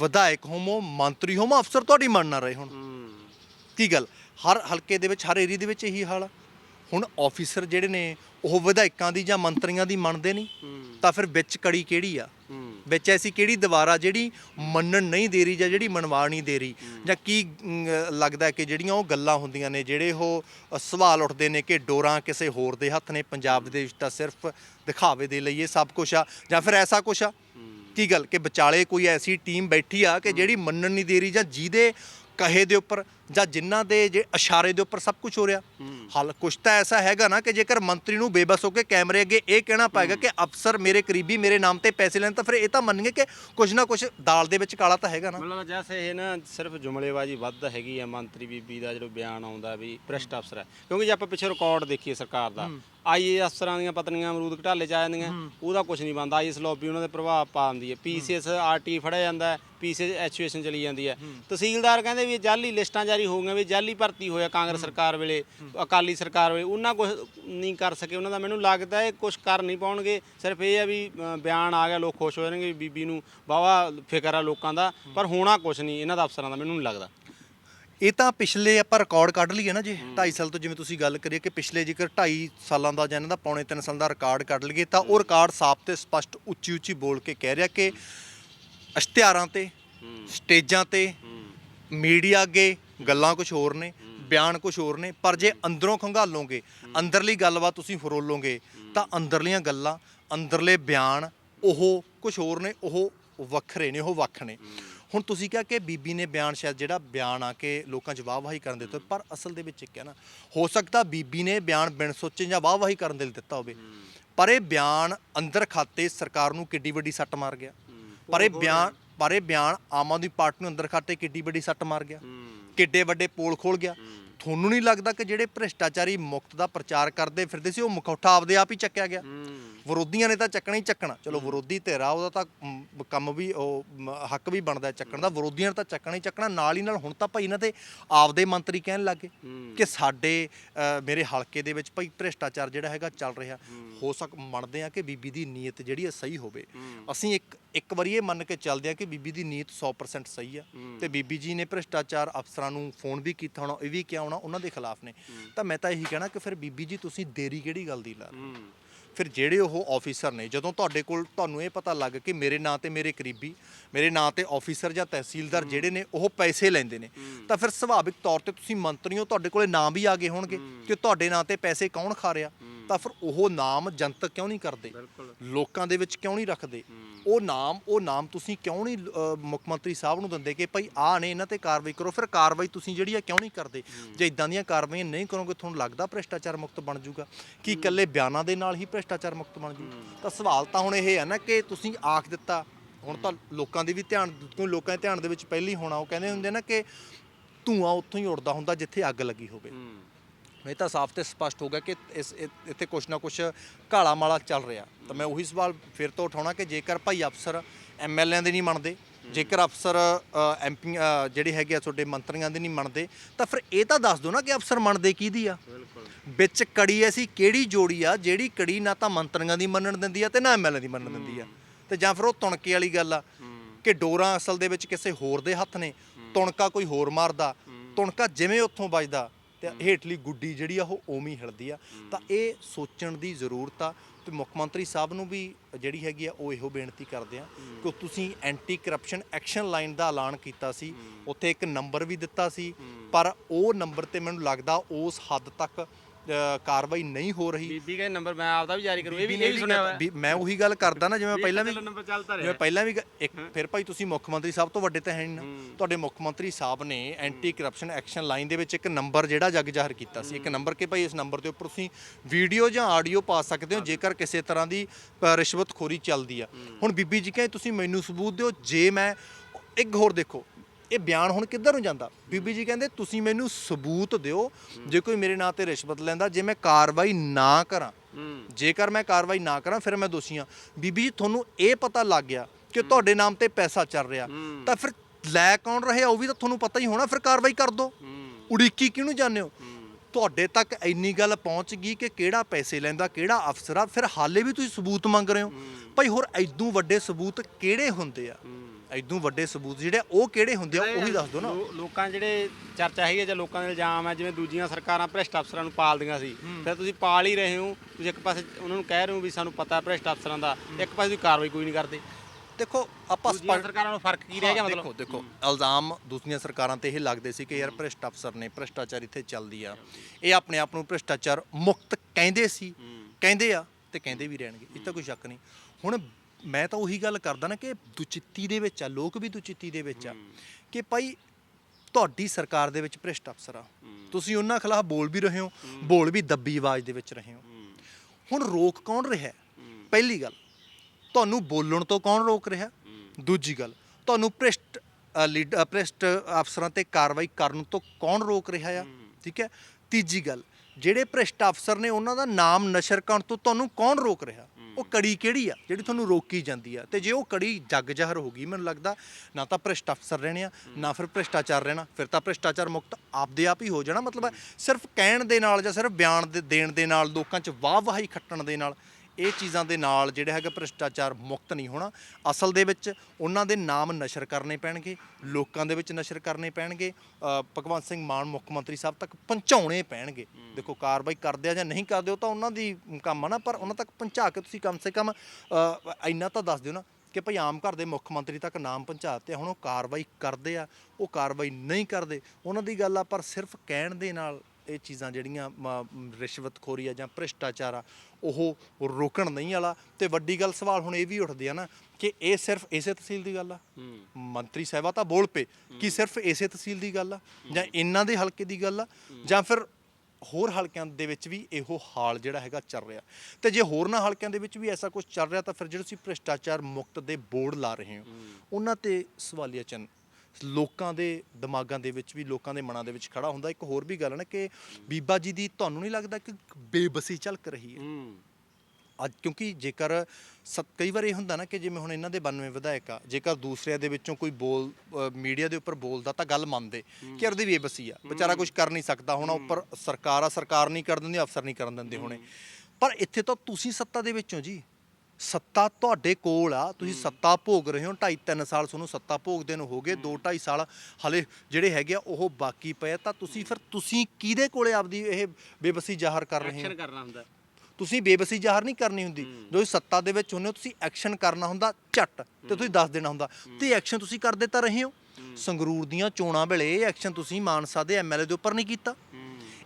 ਵਿਧਾਇਕ ਹੋਮੋ ਮੰਤਰੀ ਹੋਮੋ ਅਫਸਰ ਤੁਹਾਡੀ ਮੰਨ ਨਾ ਰਹੇ ਹੁਣ। ਕੀ ਗੱਲ। ਹਰ ਹਲਕੇ ਦੇ ਵਿੱਚ ਹਰ ਏਰੀਆ ਦੇ ਵਿੱਚ ਇਹੀ ਹਾਲ ਆ। ਹੁਣ ਆਫੀਸਰ ਜਿਹੜੇ ਨੇ ਉਹ ਵਿਧਾਇਕਾਂ ਦੀ ਜਾਂ ਮੰਤਰੀਆਂ ਦੀ ਮੰਨਦੇ ਨਹੀਂ। ਤਾਂ ਫਿਰ ਵਿੱਚ ਕੜੀ ਕਿਹੜੀ ਆ? ਵਿੱਚ ਐਸੀ ਕਿਹੜੀ ਦੀਵਾਰ ਜਿਹੜੀ ਮੰਨਣ ਨਹੀਂ ਦੇ ਰਹੀ ਜਾਂ ਜਿਹੜੀ ਮਨਵਾ ਨਹੀਂ ਦੇ ਰਹੀ? ਜਾਂ ਕੀ ਲੱਗਦਾ ਕਿ ਜਿਹੜੀਆਂ ਉਹ ਗੱਲਾਂ ਹੁੰਦੀਆਂ ਨੇ ਜਿਹੜੇ ਉਹ ਸਵਾਲ ਉੱਠਦੇ ਨੇ ਕਿ ਡੋਰਾਂ ਕਿਸੇ ਹੋਰ ਦੇ ਹੱਥ ਨੇ ਪੰਜਾਬ ਦੇ ਵਿੱਚ ਤਾਂ ਸਿਰਫ ਦਿਖਾਵੇ ਦੇ ਲਈ ਇਹ ਸਭ ਕੁਝ ਆ ਜਾਂ ਫਿਰ ਐਸਾ ਕੁਝ ਆ? ਕੀ ਗੱਲ ਕਿ ਵਿਚਾਲੇ ਕੋਈ ਐਸੀ ਟੀਮ ਬੈਠੀ ਆ ਕਿ ਜਿਹੜੀ ਮੰਨਣ ਨਹੀਂ ਦੇ ਰਹੀ ਜਾਂ ਜਿਹਦੇ ਕਹੇ ਦੇ ਉੱਪਰ ਜਾਂ ਜਿਨ੍ਹਾਂ ਦੇ ਜੇ ਇਸ਼ਾਰੇ ਦੇ ਉੱਪਰ ਸਭ ਕੁਝ ਹੋ ਰਿਹਾ। ਹਲ ਕੁਛ ਤਾਂ ਐਸਾ ਹੈਗਾ ਨਾ ਕਿ ਜੇਕਰ ਮੰਤਰੀ ਨੂੰ ਬੇਬਸ ਹੋ ਕੇ ਕੈਮਰੇ ਅੱਗੇ ਇਹ ਕਹਿਣਾ ਪਾਏਗਾ ਕਿ ਅਫਸਰ ਮੇਰੇ ਕਰੀਬੀ ਮੇਰੇ ਨਾਮ ਤੇ ਪੈਸੇ ਲੈਣ ਤਾਂ ਫਿਰ ਇਹ ਤਾਂ ਮੰਨਣਗੇ ਕਿ ਕੁਝ ਨਾ ਕੁਝ ਦਾਲ ਦੇ ਵਿੱਚ ਕਾਲਾ ਤਾਂ ਹੈਗਾ ਨਾ। ਮਤਲਬ ਜੈਸੇ ਇਹ ਨਾ ਸਿਰਫ ਜੁਮਲੇਬਾਜ਼ੀ ਵੱਧ ਹੈਗੀ ਹੈ ਮੰਤਰੀ ਬੀਬੀ ਦਾ ਜਦੋਂ ਬਿਆਨ ਆਉਂਦਾ ਵੀ ਭ੍ਰਿਸ਼ਟ ਅਫਸਰ ਹੈ। ਕਿਉਂਕਿ ਜੇ ਆਪਾਂ ਪਿੱਛੇ ਰਿਕਾਰਡ ਦੇਖੀਏ ਸਰਕਾਰ ਦਾ ਆਈਏ ਅਫਸਰਾਂ ਦੀਆਂ ਪਤਨੀਆਂ ਅਮਰੂਦ ਘਟਾਲੇ ਚ ਆ ਜਾਂਦੀਆਂ। ਉਹਦਾ ਕੁਝ ਨਹੀਂ ਬੰਦਾ ਆਈਐਸ ਲੌਬੀ ਉਹਨਾਂ ਦੇ ਪ੍ਰਭਾਵ ਪਾ ਦਿੰਦੀ ਹੈ ਪੀਸੀਐਸ ਆਰਟੀ ਫੜਿਆ ਜਾਂਦਾ ਪੀਸੀਐਸ ਐਚੂਏਸ਼ਨ ਚਲੀ ਜਾਂਦੀ ਹੈ। ਤਹਿਸੀਲਦਾਰ ਕਹਿੰਦੇ ਵੀ ਇਹ ਜਾਲੀ ਲਿਸਟਾਂ ਜਾਰੀ ਹੋ ਗਈਆਂ ਵੀ ਜਾਲੀ ਭਰਤੀ ਹੋਇਆ ਕਾਂਗਰਸ ਸਰਕਾਰ ਵੇਲੇ ਅਕਾਲੀ ਸਰਕਾਰ ਵੇਲੇ। ਉਹਨਾਂ ਕੁਝ ਨਹੀਂ ਕਰ ਸਕੇ। ਉਹਨਾਂ ਦਾ ਮੈਨੂੰ ਲੱਗਦਾ ਹੈ ਕੁਝ ਕਰ ਨਹੀਂ ਪਾਉਣਗੇ। ਸਿਰਫ ਇਹ ਹੈ ਵੀ ਬਿਆਨ ਆ ਗਿਆ ਲੋਕ ਖੁਸ਼ ਹੋ ਜਾਣਗੇ ਬੀਬੀ ਨੂੰ ਵਾਵਾ ਫਿਕਰ ਆ ਲੋਕਾਂ ਦਾ। ਪਰ ਹੋਣਾ ਕੁਝ ਨਹੀਂ। ਇਹਨਾਂ ਦਾ ਅਫਸਰਾਂ ਦਾ ਮੈਨੂੰ ਨਹੀਂ ਲੱਗਦਾ। ਇਹ ਤਾਂ ਪਿਛਲੇ ਆਪਾਂ ਰਿਕਾਰਡ ਕੱਢ ਲਈਏ ਨਾ ਜੀ 2.5 ਸਾਲ ਤੋਂ ਜਿਵੇਂ ਤੁਸੀਂ ਗੱਲ ਕਰੀਏ ਕਿ ਪਿਛਲੇ ਜੇਕਰ 2.5 ਸਾਲਾਂ ਦਾ ਜਾਂ ਇਹਨਾਂ ਦਾ ਪੌਣੇ 3 ਸਾਲ ਦਾ ਰਿਕਾਰਡ ਕੱਢ ਲਈਏ, ਤਾਂ ਉਹ ਰਿਕਾਰਡ ਸਾਫ਼ ਤੇ ਸਪਸ਼ਟ ਉੱਚੀ ਉੱਚੀ ਬੋਲ ਕੇ ਕਹਿ ਰਿਹਾ ਕਿ ਇਸ਼ਤਿਹਾਰਾਂ ਤੇ, ਸਟੇਜਾਂ ਤੇ, ਮੀਡੀਆ ਅੱਗੇ ਗੱਲਾਂ ਕੁਝ ਹੋਰ ਨੇ, ਬਿਆਨ ਕੁਝ ਹੋਰ ਨੇ, ਪਰ ਜੇ ਅੰਦਰੋਂ ਖੰਗਾਲੋਗੇ, ਅੰਦਰਲੀ ਗੱਲਬਾਤ ਤੁਸੀਂ ਫਰੋਲੋਗੇ ਤਾਂ ਅੰਦਰਲੀਆਂ ਗੱਲਾਂ, ਅੰਦਰਲੇ ਬਿਆਨ ਉਹ ਕੁਝ ਹੋਰ ਨੇ, ਉਹ ਵੱਖਰੇ ਨੇ, ਉਹ ਵੱਖ ਨੇ। ਹੁਣ ਤੁਸੀਂ ਕਿਹਾ ਕਿ ਬੀਬੀ ਨੇ ਬਿਆਨ, ਸ਼ਾਇਦ ਜਿਹੜਾ ਬਿਆਨ ਆ ਕੇ ਲੋਕਾਂ 'ਚ ਵਾਹਵਾਹੀ ਕਰਨ ਦੇ ਦਿੱਤਾ ਪਰ ਅਸਲ ਦੇ ਵਿੱਚ ਇੱਕ ਹੈ ਨਾ, ਹੋ ਸਕਦਾ ਬੀਬੀ ਨੇ ਬਿਆਨ ਬਿਨ ਸੋਚੇ ਜਾਂ ਵਾਹਵਾਹੀ ਕਰਨ ਦੇ ਲਈ ਦਿੱਤਾ ਹੋਵੇ, ਪਰ ਇਹ ਬਿਆਨ ਅੰਦਰ ਖਾਤੇ ਸਰਕਾਰ ਨੂੰ ਕਿੱਡੀ ਵੱਡੀ ਸੱਟ ਮਾਰ ਗਿਆ। ਪਰ ਇਹ ਬਿਆਨ, ਪਰ ਇਹ ਬਿਆਨ ਆਮ ਆਦਮੀ ਪਾਰਟੀ ਨੂੰ ਅੰਦਰ ਖਾਤੇ ਕਿੱਡੀ ਵੱਡੀ ਸੱਟ ਮਾਰ ਗਿਆ। ਕਿੱਡੇ ਵੱਡੇ ਪੋਲ ਖੋਲ ਗਿਆ। ਤੁਹਾਨੂੰ ਨਹੀਂ ਲੱਗਦਾ ਕਿ ਜਿਹੜੇ ਭ੍ਰਿਸ਼ਟਾਚਾਰੀ ਮੁਕਤ ਦਾ ਪ੍ਰਚਾਰ ਕਰਦੇ ਫਿਰਦੇ ਸੀ ਉਹ ਮੁਖੌਟਾ ਆਪਦੇ ਆਪ ਹੀ ਚੱਕਿਆ ਗਿਆ? ਵਿਰੋਧੀਆਂ ਨੇ ਤਾਂ ਚੱਕਣਾ ਹੀ ਚੱਕਣਾ। ਚਲੋ ਵਿਰੋਧੀ ਧਿਰਾ ਉਹਦਾ ਤਾਂ ਮ, ਕੰਮ ਵੀ ਉਹ ਮ, ਹੱਕ ਵੀ ਬਣਦਾ ਹੈ ਚੱਕਣ ਦਾ। ਵਿਰੋਧੀਆਂ ਨੇ ਤਾਂ ਚੱਕਣਾ ਹੀ ਚੱਕਣਾ। ਨਾਲ ਹੀ ਨਾਲ ਹੁਣ ਤਾਂ ਭਾਈ ਇਹਨਾਂ ਤੇ ਆਪਦੇ ਮੰਤਰੀ ਕਹਿਣ ਲੱਗੇ ਕਿ ਸਾਡੇ ਅ, ਮੇਰੇ ਹਲਕੇ ਦੇ ਵਿੱਚ ਭਾਈ ਭ੍ਰਿਸ਼ਟਾਚਾਰ ਜਿਹੜਾ ਹੈਗਾ ਚੱਲ ਰਿਹਾ। ਹੋ। ਸਕ ਮੰਨਦੇ ਆ ਕਿ ਬੀਬੀ ਦੀ ਨੀਅਤ ਜਿਹੜੀ ਹੈ ਸਹੀ ਹੋਵੇ। ਅਸੀਂ ਇੱਕ ਇੱਕ ਵਾਰੀ ਇਹ ਮੰਨ ਕੇ ਚੱਲਦੇ ਆ ਕਿ ਬੀਬੀ ਦੀ ਨੀਅਤ 100% ਸਹੀ ਆ ਤੇ ਬੀਬੀ ਜੀ ਨੇ ਭ੍ਰਿਸ਼ਟਾਚਾਰ ਅਫਸਰਾਂ ਨੂੰ ਫੋਨ ਵੀ ਕੀਤਾ ਹੋਣਾ ਇਹ ਵੀ ਕਿਹਾ ਹੋਣਾ ਉਹਨਾਂ ਦੇ ਖਿਲਾਫ ਨੇ। ਤਾਂ ਮੈਂ ਤਾਂ ਇਹੀ ਕਹਿਣਾ ਕਿ ਫਿਰ ਬੀਬੀ ਜੀ ਤੁਸੀਂ ਦੇਰੀ ਕਿਹੜੀ ਗੱਲ ਦੀ ਲਾ ਰਹੇ ਹੋ? ਫਿਰ ਜਿਹੜੇ ਉਹ ਆਫੀਸਰ ਨੇ ਜਦੋਂ ਤੁਹਾਡੇ ਕੋਲ ਤੁਹਾਨੂੰ ਇਹ ਪਤਾ ਲੱਗ ਕਿ ਮੇਰੇ ਨਾਂ ਤੇ ਮੇਰੇ ਕਰੀਬੀ ਮੇਰੇ ਨਾਂ ਤੇ ਆਫੀਸਰ ਜਾਂ ਤਹਿਸੀਲਦਾਰ ਜਿਹੜੇ ਨੇ ਉਹ ਪੈਸੇ ਲੈਂਦੇ ਨੇ। ਤਾਂ ਫਿਰ ਸੁਭਾਵਿਕ ਤੌਰ ਤੇ ਤੁਸੀਂ ਮੰਤਰੀ ਹੋ ਤੁਹਾਡੇ ਕੋਲੇ ਨਾਮ ਵੀ ਆ ਗਏ ਹੋਣਗੇ ਕਿ ਤੁਹਾਡੇ ਨਾਂ ਤੇ ਪੈਸੇ ਕੌਣ ਖਾ ਰਿਹਾ? ਤਾਂ ਫਿਰ ਉਹ ਨਾਮ ਜਨਤਕ ਕਿਉਂ ਨਹੀਂ ਕਰਦੇ? ਲੋਕਾਂ ਦੇ ਵਿੱਚ ਕਿਉਂ ਨਹੀਂ ਰੱਖਦੇ? ਉਹ ਨਾਮ ਉਹ ਨਾਮ ਤੁਸੀਂ ਕਿਉਂ ਨਹੀਂ ਮੁੱਖ ਮੰਤਰੀ ਸਾਹਿਬ ਨੂੰ ਦਿੰਦੇ ਕਿ ਭਾਈ ਆਹ ਨੇ ਇਹਨਾਂ ਤੇ ਕਾਰਵਾਈ ਕਰੋ ਫਿਰ ਕਾਰਵਾਈ ਤੁਸੀਂ ਜਿਹੜੀ ਆ ਕਿਉਂ ਨਹੀਂ ਕਰਦੇ? ਜੇ ਇਦਾਂ ਦੀਆਂ ਕਾਰਵਾਈਆਂ ਨਹੀਂ ਕਰੋਗੇ ਤੁਹਾਨੂੰ ਲੱਗਦਾ ਭ੍ਰਿਸ਼ਟਾਚਾਰ ਮੁਕਤ ਬਣ ਜਾਊਗਾ? ਕੀ ਇਕੱਲੇ ਬਿਆਨਾਂ ਦੇ ਨਾਲ ਹੀ ਭ੍ਰਿਸ਼ਟਾਚਾਰ ਮੁਕਤ ਬਣ ਜੂ ਤਾਂ ਸਵਾਲ ਤਾਂ ਹੁਣ ਇਹ ਹੈ ਨਾ ਕਿ ਤੁਸੀਂ ਆਖ ਦਿੱਤਾ ਹੁਣ ਤਾਂ ਲੋਕਾਂ ਦੇ ਵੀ ਧਿਆਨ ਕਿਉਂ ਲੋਕਾਂ ਦੇ ਧਿਆਨ ਦੇ ਵਿੱਚ ਪਹਿਲੀ ਹੋਣਾ ਉਹ ਕਹਿੰਦੇ ਹੁੰਦੇ ਨਾ ਕਿ ਧੂਆਂ ਉੱਥੋਂ ਹੀ ਉੱਡਦਾ ਹੁੰਦਾ ਜਿੱਥੇ ਅੱਗ ਲੱਗੀ ਹੋਵੇ। ਇਹ ਤਾਂ ਸਾਫ਼ ਤੇ ਸਪਸ਼ਟ ਹੋ ਗਿਆ ਕਿ ਇਸ ਇ- ਇੱਥੇ ਕੁਛ ਨਾ ਕੁਛ ਕਾਲਾ ਮਾਲਾ ਚੱਲ ਰਿਹਾ। ਤਾਂ ਮੈਂ ਉਹੀ ਸਵਾਲ ਫਿਰ ਤੋਂ ਉਠਾਉਣਾ ਕਿ ਜੇਕਰ ਭਾਈ ਅਫਸਰ ਐਮਐਲਏ ਦੇ ਨਹੀਂ ਮੰਨਦੇ ਜੇਕਰ ਅਫਸਰ ਐਮਪੀ ਜਿਹੜੇ ਹੈਗੇ ਆ ਤੁਹਾਡੇ ਮੰਤਰੀਆਂ ਦੇ ਨਹੀਂ ਮੰਨਦੇ ਤਾਂ ਫਿਰ ਇਹ ਤਾਂ ਦੱਸ ਦਿਓ ਨਾ ਕਿ ਅਫਸਰ ਮੰਨਦੇ ਕਿਹਦੀ ਆ। ਵਿੱਚ ਕੜੀ ਐਸੀ ਕਿਹੜੀ ਜੋੜੀ ਆ ਜਿਹੜੀ ਕੜੀ ਨਾ ਤਾਂ ਮੰਤਰੀਆਂ ਦੀ ਮੰਨਣ ਦਿੰਦੀ ਆ ਤੇ ਨਾ ਐਮਐਲਏ ਦੀ ਮੰਨਣ ਦਿੰਦੀ ਆ। ਤੇ ਜਾਂ ਫਿਰ ਉਹ ਤੁਣਕੇ ਵਾਲੀ ਗੱਲ ਆ ਕਿ ਡੋਰਾਂ ਅਸਲ ਦੇ ਵਿੱਚ ਕਿਸੇ ਹੋਰ ਦੇ ਹੱਥ ਨੇ ਤੁਣਕਾ ਕੋਈ ਹੋਰ ਮਾਰਦਾ ਤੁਣਕਾ ਜਿਵੇਂ ਉੱਥੋਂ ਵੱਜਦਾ ਤੇ ਹੇਠਲੀ ਗੁੱਡੀ ਜਿਹੜੀ ਆ ਉਹ ਓਮੀ ਹਿਲਦੀ ਆ। ਤਾਂ ਇਹ ਸੋਚਣ ਦੀ ਜ਼ਰੂਰਤ ਆ ਤੇ ਮੁੱਖ ਮੰਤਰੀ ਸਾਹਿਬ ਨੂੰ ਵੀ ਜਿਹੜੀ ਹੈਗੀ ਆ ਉਹ ਇਹੋ ਬੇਨਤੀ ਕਰਦੇ ਆ ਕਿ ਤੁਸੀਂ ਐਂਟੀ ਕਰਪਸ਼ਨ ਐਕਸ਼ਨ ਲਾਈਨ ਦਾ ਐਲਾਨ ਕੀਤਾ ਸੀ। ਉੱਥੇ ਇੱਕ ਨੰਬਰ ਵੀ ਦਿੱਤਾ ਸੀ। ਪਰ ਉਹ ਨੰਬਰ ਤੇ ਮੈਨੂੰ ਲੱਗਦਾ ਉਸ ਹੱਦ ਤੱਕ ਕਾਰਵਾਈ ਨਹੀਂ ਹੋ ਰਹੀ। ਬੀਬੀ ਕਹਿੰਦੇ ਨੰਬਰ ਮੈਂ ਆਪਦਾ ਵੀ ਜਾਰੀ ਕਰੂੰ ਇਹ ਵੀ ਇਹ ਵੀ ਸੁਣਿਆ ਹੋਇਆ ਵੀ। ਮੈਂ ਉਹੀ ਗੱਲ ਕਰਦਾ ਨਾ ਜਿਵੇਂ ਮੈਂ ਪਹਿਲਾਂ ਵੀ ਨੰਬਰ ਚੱਲਦਾ ਜਿਵੇਂ ਪਹਿਲਾਂ ਵੀ ਇੱਕ ਫਿਰ ਭਾਈ ਤੁਸੀਂ ਮੁੱਖ ਮੰਤਰੀ ਸਾਹਿਬ ਤੋਂ ਵੱਡੇ ਤਾਂ ਹੈ ਨਹੀਂ ਨਾ। ਤੁਹਾਡੇ ਮੁੱਖ ਮੰਤਰੀ ਸਾਹਿਬ ਨੇ ਐਂਟੀ ਕਰਪਸ਼ਨ ਐਕਸ਼ਨ ਲਾਈਨ ਦੇ ਵਿੱਚ ਇੱਕ ਨੰਬਰ ਜਿਹੜਾ ਜਗ ਜ਼ਾਹਰ ਕੀਤਾ ਸੀ। ਇੱਕ ਨੰਬਰ ਕਿ ਭਾਈ ਇਸ ਨੰਬਰ ਦੇ ਉੱਪਰ ਤੁਸੀਂ ਵੀਡੀਓ ਜਾਂ ਆਡੀਓ ਪਾ ਸਕਦੇ ਹੋ ਜੇਕਰ ਕਿਸੇ ਤਰ੍ਹਾਂ ਦੀ ਰਿਸ਼ਵਤਖੋਰੀ ਚੱਲਦੀ ਆ। ਹੁਣ ਬੀਬੀ ਜੀ ਕਹੇ ਤੁਸੀਂ ਮੈਨੂੰ ਸਬੂਤ ਦਿਓ ਜੇ ਮੈਂ ਇੱਕ ਹੋਰ ਦੇਖੋ ਇਹ ਬਿਆਨ ਹੁਣ ਕਿੱਧਰ ਨੂੰ ਜਾਂਦਾ? ਬੀਬੀ ਜੀ ਕਹਿੰਦੇ, ਤੁਸੀਂ ਮੈਨੂੰ ਸਬੂਤ ਦਿਓ, ਜੇ ਕੋਈ ਮੇਰੇ ਨਾਂ ਤੇ ਰਿਸ਼ਵਤ ਲੈਂਦਾ, ਜੇ ਮੈਂ ਕਾਰਵਾਈ ਨਾ ਕਰਾਂ, ਜੇਕਰ ਮੈਂ ਕਾਰਵਾਈ ਨਾ ਕਰਾਂ, ਫਿਰ ਮੈਂ ਦੋਸ਼ੀ ਹਾਂ। ਬੀਬੀ ਜੀ, ਤੁਹਾਨੂੰ ਇਹ ਪਤਾ ਲੱਗ ਗਿਆ ਕਿ ਤੁਹਾਡੇ ਨਾਮ ਤੇ ਪੈਸਾ ਚੱਲ ਰਿਹਾ। ਤਾਂ ਫਿਰ ਲੈ ਕੌਣ ਰਹੇ ਉਹ ਵੀ ਤਾਂ ਤੁਹਾਨੂੰ ਪਤਾ ਹੀ ਹੋਣਾ, ਫਿਰ ਕਾਰਵਾਈ ਕਰ ਦਿਓ ਉਡੀਕੀ ਕਿਹਨੂੰ ਜਾਂਦੇ ਹੋ? ਤੁਹਾਡੇ ਤੱਕ ਇੰਨੀ ਗੱਲ ਪਹੁੰਚ ਗਈ ਕਿ ਕਿਹੜਾ ਪੈਸੇ ਲੈਂਦਾ, ਕਿਹੜਾ ਅਫਸਰ ਆ ਫਿਰ ਹਾਲੇ ਵੀ ਤੁਸੀਂ ਸਬੂਤ ਮੰਗ ਰਹੇ ਹੋ? ਭਾਈ ਹੋਰ ਐਦੋਂ ਵੱਡੇ ਸਬੂਤ ਕਿਹੜੇ ਹੁੰਦੇ ਆ? ਐਦੋਂ ਵੱਡੇ ਸਬੂਤ ਜਿਹੜੇ ਉਹ ਕਿਹੜੇ ਹੁੰਦੇ ਆ ਉਹੀ ਦੱਸ ਦਿਓ ਨਾ। ਲੋ- ਲੋਕਾਂ ਜਿਹੜੇ ਚਰਚਾ ਹੈਗੀ ਹੈ ਜਾਂ ਲੋਕਾਂ ਦੇ ਇਲਜ਼ਾਮ ਹੈ ਜਿਵੇਂ ਦੂਜੀਆਂ ਸਰਕਾਰਾਂ ਭ੍ਰਿਸ਼ਟ ਅਫਸਰਾਂ ਨੂੰ ਪਾਲਦੀਆਂ ਸੀ ਫਿਰ ਤੁਸੀਂ ਪਾਲ ਹੀ ਰਹੇ ਹੋ ਤੁਸੀਂ ਇੱਕ ਪਾਸੇ ਉਹਨਾਂ ਨੂੰ ਕਹਿ ਰਹੇ ਹੋ ਵੀ ਸਾਨੂੰ ਪਤਾ ਭ੍ਰਿਸ਼ਟ ਅਫਸਰਾਂ ਦਾ ਇੱਕ ਪਾਸੇ ਤੁਸੀਂ ਕਾਰਵਾਈ ਕੋਈ ਨਹੀਂ ਕਰਦੇ। ਦੇਖੋ ਆਪਾਂ ਦੂਜੀਆਂ ਸਪਸ਼ਟ ਸਰਕਾਰਾਂ ਨੂੰ ਫ਼ਰਕ ਕੀ ਰਹਿ ਗਿਆ ਮਤਲਬ? ਦੇਖੋ ਦੇਖੋ ਇਲਜ਼ਾਮ ਦੂਸਰੀਆਂ ਸਰਕਾਰਾਂ ਤੇ ਇਹ ਲੱਗਦੇ ਸੀ ਕਿ ਯਾਰ ਭ੍ਰਿਸ਼ਟ ਅਫਸਰ ਨੇ ਭ੍ਰਿਸ਼ਟਾਚਾਰ ਇੱਥੇ ਚੱਲਦੀ ਆ। ਇਹ ਆਪਣੇ ਆਪ ਨੂੰ ਭ੍ਰਿਸ਼ਟਾਚਾਰ ਮੁਕਤ ਕਹਿੰਦੇ ਸੀ ਕਹਿੰਦੇ ਆ ਤੇ ਕਹਿੰਦੇ ਵੀ ਰਹਿਣਗੇ ਇਹ ਤਾਂ ਕੋਈ ਸ਼ੱਕ ਨਹੀਂ। ਹੁਣ ਮੈਂ ਤਾਂ ਉਹੀ ਗੱਲ ਕਰਦਾ ਨਾ ਕਿ ਦੁਚਿੱਤੀ ਦੇ ਵਿੱਚ ਆ ਲੋਕ ਵੀ ਦੁਚਿੱਤੀ ਦੇ ਵਿੱਚ ਆ ਕਿ ਭਾਈ ਤੁਹਾਡੀ ਸਰਕਾਰ ਦੇ ਵਿੱਚ ਭ੍ਰਿਸ਼ਟ ਅਫਸਰ ਆ। ਤੁਸੀਂ ਉਹਨਾਂ ਖਿਲਾਫ ਬੋਲ ਵੀ ਰਹੇ ਹੋ ਬੋਲ ਵੀ ਦੱਬੀ ਆਵਾਜ਼ ਦੇ ਵਿੱਚ ਰਹੇ ਹੋ। ਹੁਣ ਰੋਕ ਕੌਣ ਰਿਹਾ? ਹੈ? ਪਹਿਲੀ ਗੱਲ ਤੁਹਾਨੂੰ ਬੋਲਣ ਤੋਂ ਕੌਣ ਰੋਕ ਰਿਹਾ? ਦੂਜੀ ਗੱਲ ਤੁਹਾਨੂੰ ਭ੍ਰਿਸ਼ਟ ਅ, ਲੀਡ ਅ, ਭ੍ਰਿਸ਼ਟ ਅਫਸਰਾਂ ਤੇ ਕਾਰਵਾਈ ਕਰਨ ਤੋਂ ਕੌਣ ਰੋਕ ਰਿਹਾ ਆ? ਠੀਕ ਹੈ? ਤੀਜੀ ਗੱਲ ਜਿਹੜੇ ਭ੍ਰਿਸ਼ਟ ਅਫਸਰ ਨੇ ਉਹਨਾਂ ਦਾ ਨਾਮ ਨਸ਼ਰ ਕਰਨ ਤੋਂ ਤੁਹਾਨੂੰ ਕੌਣ ਰੋਕ ਰਿਹਾ? ਉਹ ਕੜੀ ਕਿਹੜੀ ਆ? ਜਿਹੜੀ ਤੁਹਾਨੂੰ ਰੋਕੀ ਜਾਂਦੀ ਆ। ਤੇ ਜੇ ਉਹ ਕੜੀ ਜੱਗ ਜ਼ਹਰ ਹੋ ਗਈ ਮੈਨੂੰ ਲੱਗਦਾ ਨਾ ਤਾਂ ਭ੍ਰਿਸ਼ਟ ਅਫਸਰ ਰਹਿਣੇ ਆ ਨਾ ਫਿਰ ਭ੍ਰਿਸ਼ਟਾਚਾਰ ਰਹਿਣਾ ਫਿਰ ਤਾਂ ਭ੍ਰਿਸ਼ਟਾਚਾਰ ਮੁਕਤ ਆਪਦੇ ਆਪ ਹੀ ਹੋ ਜਾਣਾ। ਮਤਲਬ ਸਿਰਫ ਕਹਿਣ ਦੇ ਨਾਲ ਜਾਂ ਸਿਰਫ ਬਿਆਨ ਦੇ ਦੇਣ ਦੇ ਨਾਲ ਲੋਕਾਂ 'ਚ ਵਾਹ ਵਾਹੀ ਖੱਟਣ ਦੇ ਨਾਲ ਇਹ ਚੀਜ਼ਾਂ ਦੇ ਨਾਲ ਜਿਹੜਾ ਹੈਗਾ ਭ੍ਰਿਸ਼ਟਾਚਾਰ ਮੁਕਤ ਨਹੀਂ ਹੋਣਾ। ਅਸਲ ਦੇ ਵਿੱਚ ਉਹਨਾਂ ਦੇ ਨਾਮ ਨਸ਼ਰ ਕਰਨੇ ਪੈਣਗੇ ਲੋਕਾਂ ਦੇ ਵਿੱਚ ਨਸ਼ਰ ਕਰਨੇ ਪੈਣਗੇ ਭਗਵੰਤ ਸਿੰਘ ਮਾਨ ਮੁੱਖ ਮੰਤਰੀ ਸਾਹਿਬ ਤੱਕ ਪਹੁੰਚਾਉਣੇ ਪੈਣਗੇ। ਦੇਖੋ ਕਾਰਵਾਈ ਕਰਦੇ ਆ ਜਾਂ ਨਹੀਂ ਕਰਦੇ ਉਹ ਤਾਂ ਉਹਨਾਂ ਦੀ ਕੰਮ ਆ ਨਾ ਪਰ ਉਹਨਾਂ ਤੱਕ ਪਹੁੰਚਾ ਕੇ ਤੁਸੀਂ ਕਮ ਸੇ ਕਮ ਇੰਨਾ ਤਾਂ ਦੱਸ ਦਿਓ ਨਾ ਕਿ ਭਈ ਆਮ ਘਰ ਦੇ ਮੁੱਖ ਮੰਤਰੀ ਤੱਕ ਨਾਮ ਪਹੁੰਚਾਤੇ ਹੁਣ ਉਹ ਕਾਰਵਾਈ ਕਰਦੇ ਆ ਉਹ ਕਾਰਵਾਈ ਨਹੀਂ ਕਰਦੇ। ਉਹਨਾਂ ਦੀ ਗੱਲ ਆ ਪਰ ਸਿਰਫ ਕਹਿਣ ਦੇ ਨਾਲ ਇਹ ਚੀਜ਼ਾਂ ਜਿਹੜੀਆਂ ਰਿਸ਼ਵਤਖੋਰੀ ਆ ਜਾਂ ਭ੍ਰਿਸ਼ਟਾਚਾਰ ਆ ਉਹ ਰੋਕਣ ਨਹੀਂ ਵਾਲਾ। ਤੇ ਵੱਡੀ ਗੱਲ ਸਵਾਲ ਹੁਣ ਇਹ ਵੀ ਉੱਠਦੇ ਆ ਨਾ ਕਿ ਇਹ ਸਿਰਫ ਇਸੇ ਤਹਿਸੀਲ ਦੀ ਗੱਲ ਆ? ਮੰਤਰੀ ਸਾਹਿਬਾ ਤਾਂ ਬੋਲ ਪਏ ਕਿ ਸਿਰਫ ਇਸੇ ਤਹਿਸੀਲ ਦੀ ਗੱਲ ਆ ਜਾਂ ਇਹਨਾਂ ਦੇ ਹਲਕੇ ਦੀ ਗੱਲ ਆ? ਜਾਂ ਫਿਰ ਹੋਰ ਹਲਕਿਆਂ ਦੇ ਵਿੱਚ ਵੀ ਇਹੋ ਹਾਲ ਜਿਹੜਾ ਹੈਗਾ ਚੱਲ ਰਿਹਾ। ਤੇ ਜੇ ਹੋਰਨਾਂ ਹਲਕਿਆਂ ਦੇ ਵਿੱਚ ਵੀ ਐਸਾ ਕੁਝ ਚੱਲ ਰਿਹਾ ਤਾਂ ਫਿਰ ਜਿਹੜੇ ਤੁਸੀਂ ਭ੍ਰਿਸ਼ਟਾਚਾਰ ਮੁਕਤ ਦੇ ਬੋਰਡ ਲਾ ਰਹੇ ਹੋ। ਉਹਨਾਂ ਤੇ ਸਵਾਲੀਆ ਚਿੰਨ੍ਹ। ਲੋਕਾਂ ਦੇ ਦਿਮਾਗਾਂ ਦੇ ਵਿੱਚ ਵੀ ਲੋਕਾਂ ਦੇ ਮਨਾਂ ਦੇ ਵਿੱਚ ਖੜਾ ਹੁੰਦਾ। ਇੱਕ ਹੋਰ ਵੀ ਗੱਲ ਨਾ ਕਿ ਬੀਬਾ ਜੀ ਦੀ ਤੁਹਾਨੂੰ ਨਹੀਂ ਲੱਗਦਾ ਕਿ ਬੇਬਸੀ ਝਲਕ ਰਹੀ ਹੈ? ਅੱਜ ਕਿਉਂਕਿ ਜੇਕਰ ਸਤ ਕਈ ਵਾਰ ਇਹ ਹੁੰਦਾ ਨਾ ਕਿ ਜਿਵੇਂ ਹੁਣ ਇਹਨਾਂ ਦੇ 92 ਵਿਧਾਇਕ ਆ ਜੇਕਰ ਦੂਸਰਿਆਂ ਦੇ ਵਿੱਚੋਂ ਕੋਈ ਬੋਲ ਮੀਡੀਆ ਦੇ ਉੱਪਰ ਬੋਲਦਾ ਤਾਂ ਗੱਲ ਮੰਨਦੇ ਕਿ ਉਹਦੀ ਬੇਬਸੀ ਆ। ਵਿਚਾਰਾ ਕੁਝ ਕਰ ਨਹੀਂ ਸਕਦਾ। ਹੁਣ ਉੱਪਰ ਸਰਕਾਰ ਆ ਸਰਕਾਰ ਨਹੀਂ ਕਰ ਦਿੰਦੀ ਅਫਸਰ ਨਹੀਂ ਕਰਨ ਦਿੰਦੇ ਹੋਣੇ। ਪਰ ਇੱਥੇ ਤਾਂ ਤੁਸੀਂ ਸੱਤਾ ਦੇ ਵਿੱਚੋਂ ਜੀ। ਸੱਤਾ ਤੁਹਾਡੇ ਕੋਲ ਆ ਤੁਸੀਂ ਸੱਤਾ ਭੋਗ ਰਹੇ ਹੋ 2.5 3 ਸਾਲ ਤੁਹਾਨੂੰ ਸੱਤਾ ਭੋਗਦੇ ਨੂੰ ਹੋ ਗਏ 2 2.5 ਸਾਲ ਹਲੇ ਜਿਹੜੇ ਹੈਗੇ ਆ ਉਹ ਬਾਕੀ ਪਏ ਆ, ਤਾਂ ਤੁਸੀਂ ਫਿਰ ਤੁਸੀਂ ਕਿਹਦੇ ਕੋਲੇ ਆਪਦੀ ਇਹ ਬੇਬਸੀ ਜ਼ਾਹਰ ਕਰ ਰਹੇ ਹੋ? ਐਕਸ਼ਨ ਕਰਨਾ ਹੁੰਦਾ। ਤੁਸੀਂ ਬੇਬਸੀ ਜ਼ਾਹਰ ਨਹੀਂ ਕਰਨੀ ਹੁੰਦੀ। ਜੋ ਤੁਸੀਂ ਸੱਤਾ ਦੇ ਵਿੱਚ ਹੁੰਦੇ ਹੋ ਤੁਸੀਂ ਐਕਸ਼ਨ ਕਰਨਾ ਹੁੰਦਾ ਝੱਟ ਤੇ ਤੁਸੀਂ ਦੱਸ ਦੇਣਾ ਹੁੰਦਾ। ਤੇ ਐਕਸ਼ਨ ਤੁਸੀਂ ਕਰਦੇ ਤਾਂ ਰਹੇ ਹੋ। ਸੰਗਰੂਰ ਦੀਆਂ ਚੋਣਾਂ ਵੇਲੇ ਇਹ ਐਕਸ਼ਨ ਤੁਸੀਂ ਮਾਨਸਾ ਦੇ ਐਮਐਲਏ ਦੇ ਉੱਪਰ ਨਹੀਂ ਕੀਤਾ।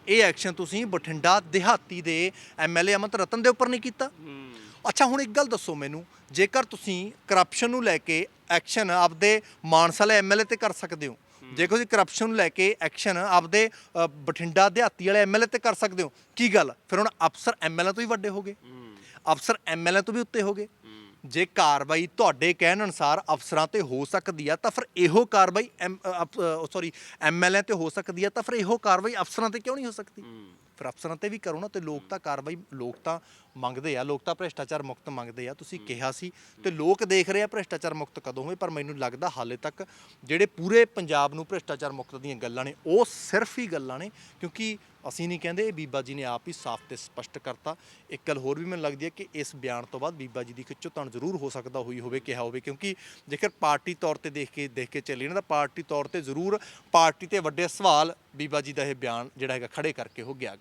ਇਹ ਐਕਸ਼ਨ ਤੁਸੀਂ ਬਠਿੰਡਾ ਦਿਹਾਤੀ ਦੇ ਐਮਐਲਏ ਅਮਤ ਰਤਨ ਦੇ ਉੱਪਰ ਨਹੀਂ ਕੀਤਾ। ਅੱਛਾ ਹੁਣ ਇੱਕ ਗੱਲ ਦੱਸੋ ਮੈਨੂੰ। ਜੇਕਰ ਤੁਸੀਂ ਕਰਪਸ਼ਨ ਨੂੰ ਲੈ ਕੇ ਐਕਸ਼ਨ ਆਪਦੇ ਮਾਨਸਾ ਵਾਲੇ ਐਮਐਲਏ ਤੇ ਕਰ ਸਕਦੇ ਹੋ ਜੇਕਰ ਤੁਸੀਂ ਕਰਪਸ਼ਨ ਨੂੰ ਲੈ ਕੇ ਐਕਸ਼ਨ ਆਪਦੇ ਅ, ਬਠਿੰਡਾ ਦਿਹਾਤੀ ਵਾਲੇ ਐਮਐਲਏ ਤੇ ਕਰ ਸਕਦੇ ਹੋ ਕੀ ਗੱਲ? ਫਿਰ ਹੁਣ ਅਫਸਰ ਐਮਐਲਏ ਤੋਂ ਹੀ ਵੱਡੇ ਹੋਗੇ ਅਫਸਰ ਐਮਐਲਏ ਤੋਂ ਵੀ ਉੱਤੇ ਹੋਗੇ ਜੇ ਕਾਰਵਾਈ ਤੁਹਾਡੇ ਕਹਿਣ ਅਨੁਸਾਰ ਅਫਸਰਾਂ ਤੇ ਹੋ ਸਕਦੀ ਆ ਤਾਂ ਫਿਰ ਇਹੋ ਕਾਰਵਾਈ ਸੌਰੀ ਐਮਐਲਏ ਤੇ ਹੋ ਸਕਦੀ ਆ ਤਾਂ ਫਿਰ ਇਹੋ ਕਾਰਵਾਈ ਅਫਸਰਾਂ ਤੇ ਕਿਉਂ ਨਹੀਂ ਹੋ ਸਕਦੀ? ਫਿਰ ਅਫਸਰਾਂ ਤੇ ਵੀ ਕਰੋ ਨਾ ਤੇ ਲੋਕ ਤਾਂ ਕਾਰਵਾਈ ਲੋਕ ਤਾਂ ਮੰਗਦੇ ਆ, ਲੋਕ ਤਾਂ ਭ੍ਰਿਸ਼ਟਾਚਾਰ ਮੁਕਤ ਮੰਗਦੇ ਆ, ਤੁਸੀਂ ਕਿਹਾ ਸੀ ਤੇ ਲੋਕ ਦੇਖ ਰਹੇ ਆ ਭ੍ਰਿਸ਼ਟਾਚਾਰ ਮੁਕਤ ਕਦੋਂ ਹੋਵੇ ਪਰ ਮੈਨੂੰ ਲੱਗਦਾ ਹਾਲੇ ਤੱਕ ਜਿਹੜੇ ਪੂਰੇ ਪੰਜਾਬ ਨੂੰ ਭ੍ਰਿਸ਼ਟਾਚਾਰ ਮੁਕਤ ਦੀਆਂ ਗੱਲਾਂ ਨੇ, ਉਹ ਸਿਰਫ ਹੀ ਗੱਲਾਂ ਨੇ, ਕਿਉਂਕਿ ਅਸੀਂ ਨਹੀਂ ਕਹਿੰਦੇ ਇਹ ਬੀਬਾ ਜੀ ਨੇ ਆਪ ਹੀ ਸਾਫ਼ ਤੇ ਸਪਸ਼ਟ ਕਰਤਾ। ਇੱਕ ਗੱਲ ਹੋਰ ਵੀ ਮੈਨੂੰ ਲੱਗਦੀ ਹੈ ਕਿ ਇਸ ਬਿਆਨ ਤੋਂ ਬਾਅਦ ਬੀਬਾ ਜੀ ਦੀ ਖਿੱਚੋਤਾਣ ਜ਼ਰੂਰ ਹੋ ਸਕਦਾ ਹੋਈ ਹੋਵੇ, ਕਿਹਾ ਹੋਵੇ, ਕਿਉਂਕਿ ਜੇਕਰ ਪਾਰਟੀ ਤੌਰ ਤੇ ਦੇਖ ਕੇ ਦੇਖ ਕੇ ਚੱਲੇ ਨਾ, ਤਾਂ ਪਾਰਟੀ ਤੌਰ ਤੇ ਜ਼ਰੂਰ ਪਾਰਟੀ ਤੇ ਵੱਡੇ ਸਵਾਲ ਬੀਬਾ ਜੀ ਦਾ ਇਹ ਬਿਆਨ ਜਿਹੜਾ ਹੈਗਾ ਖੜੇ ਕਰਕੇ ਹੋ ਗਿਆ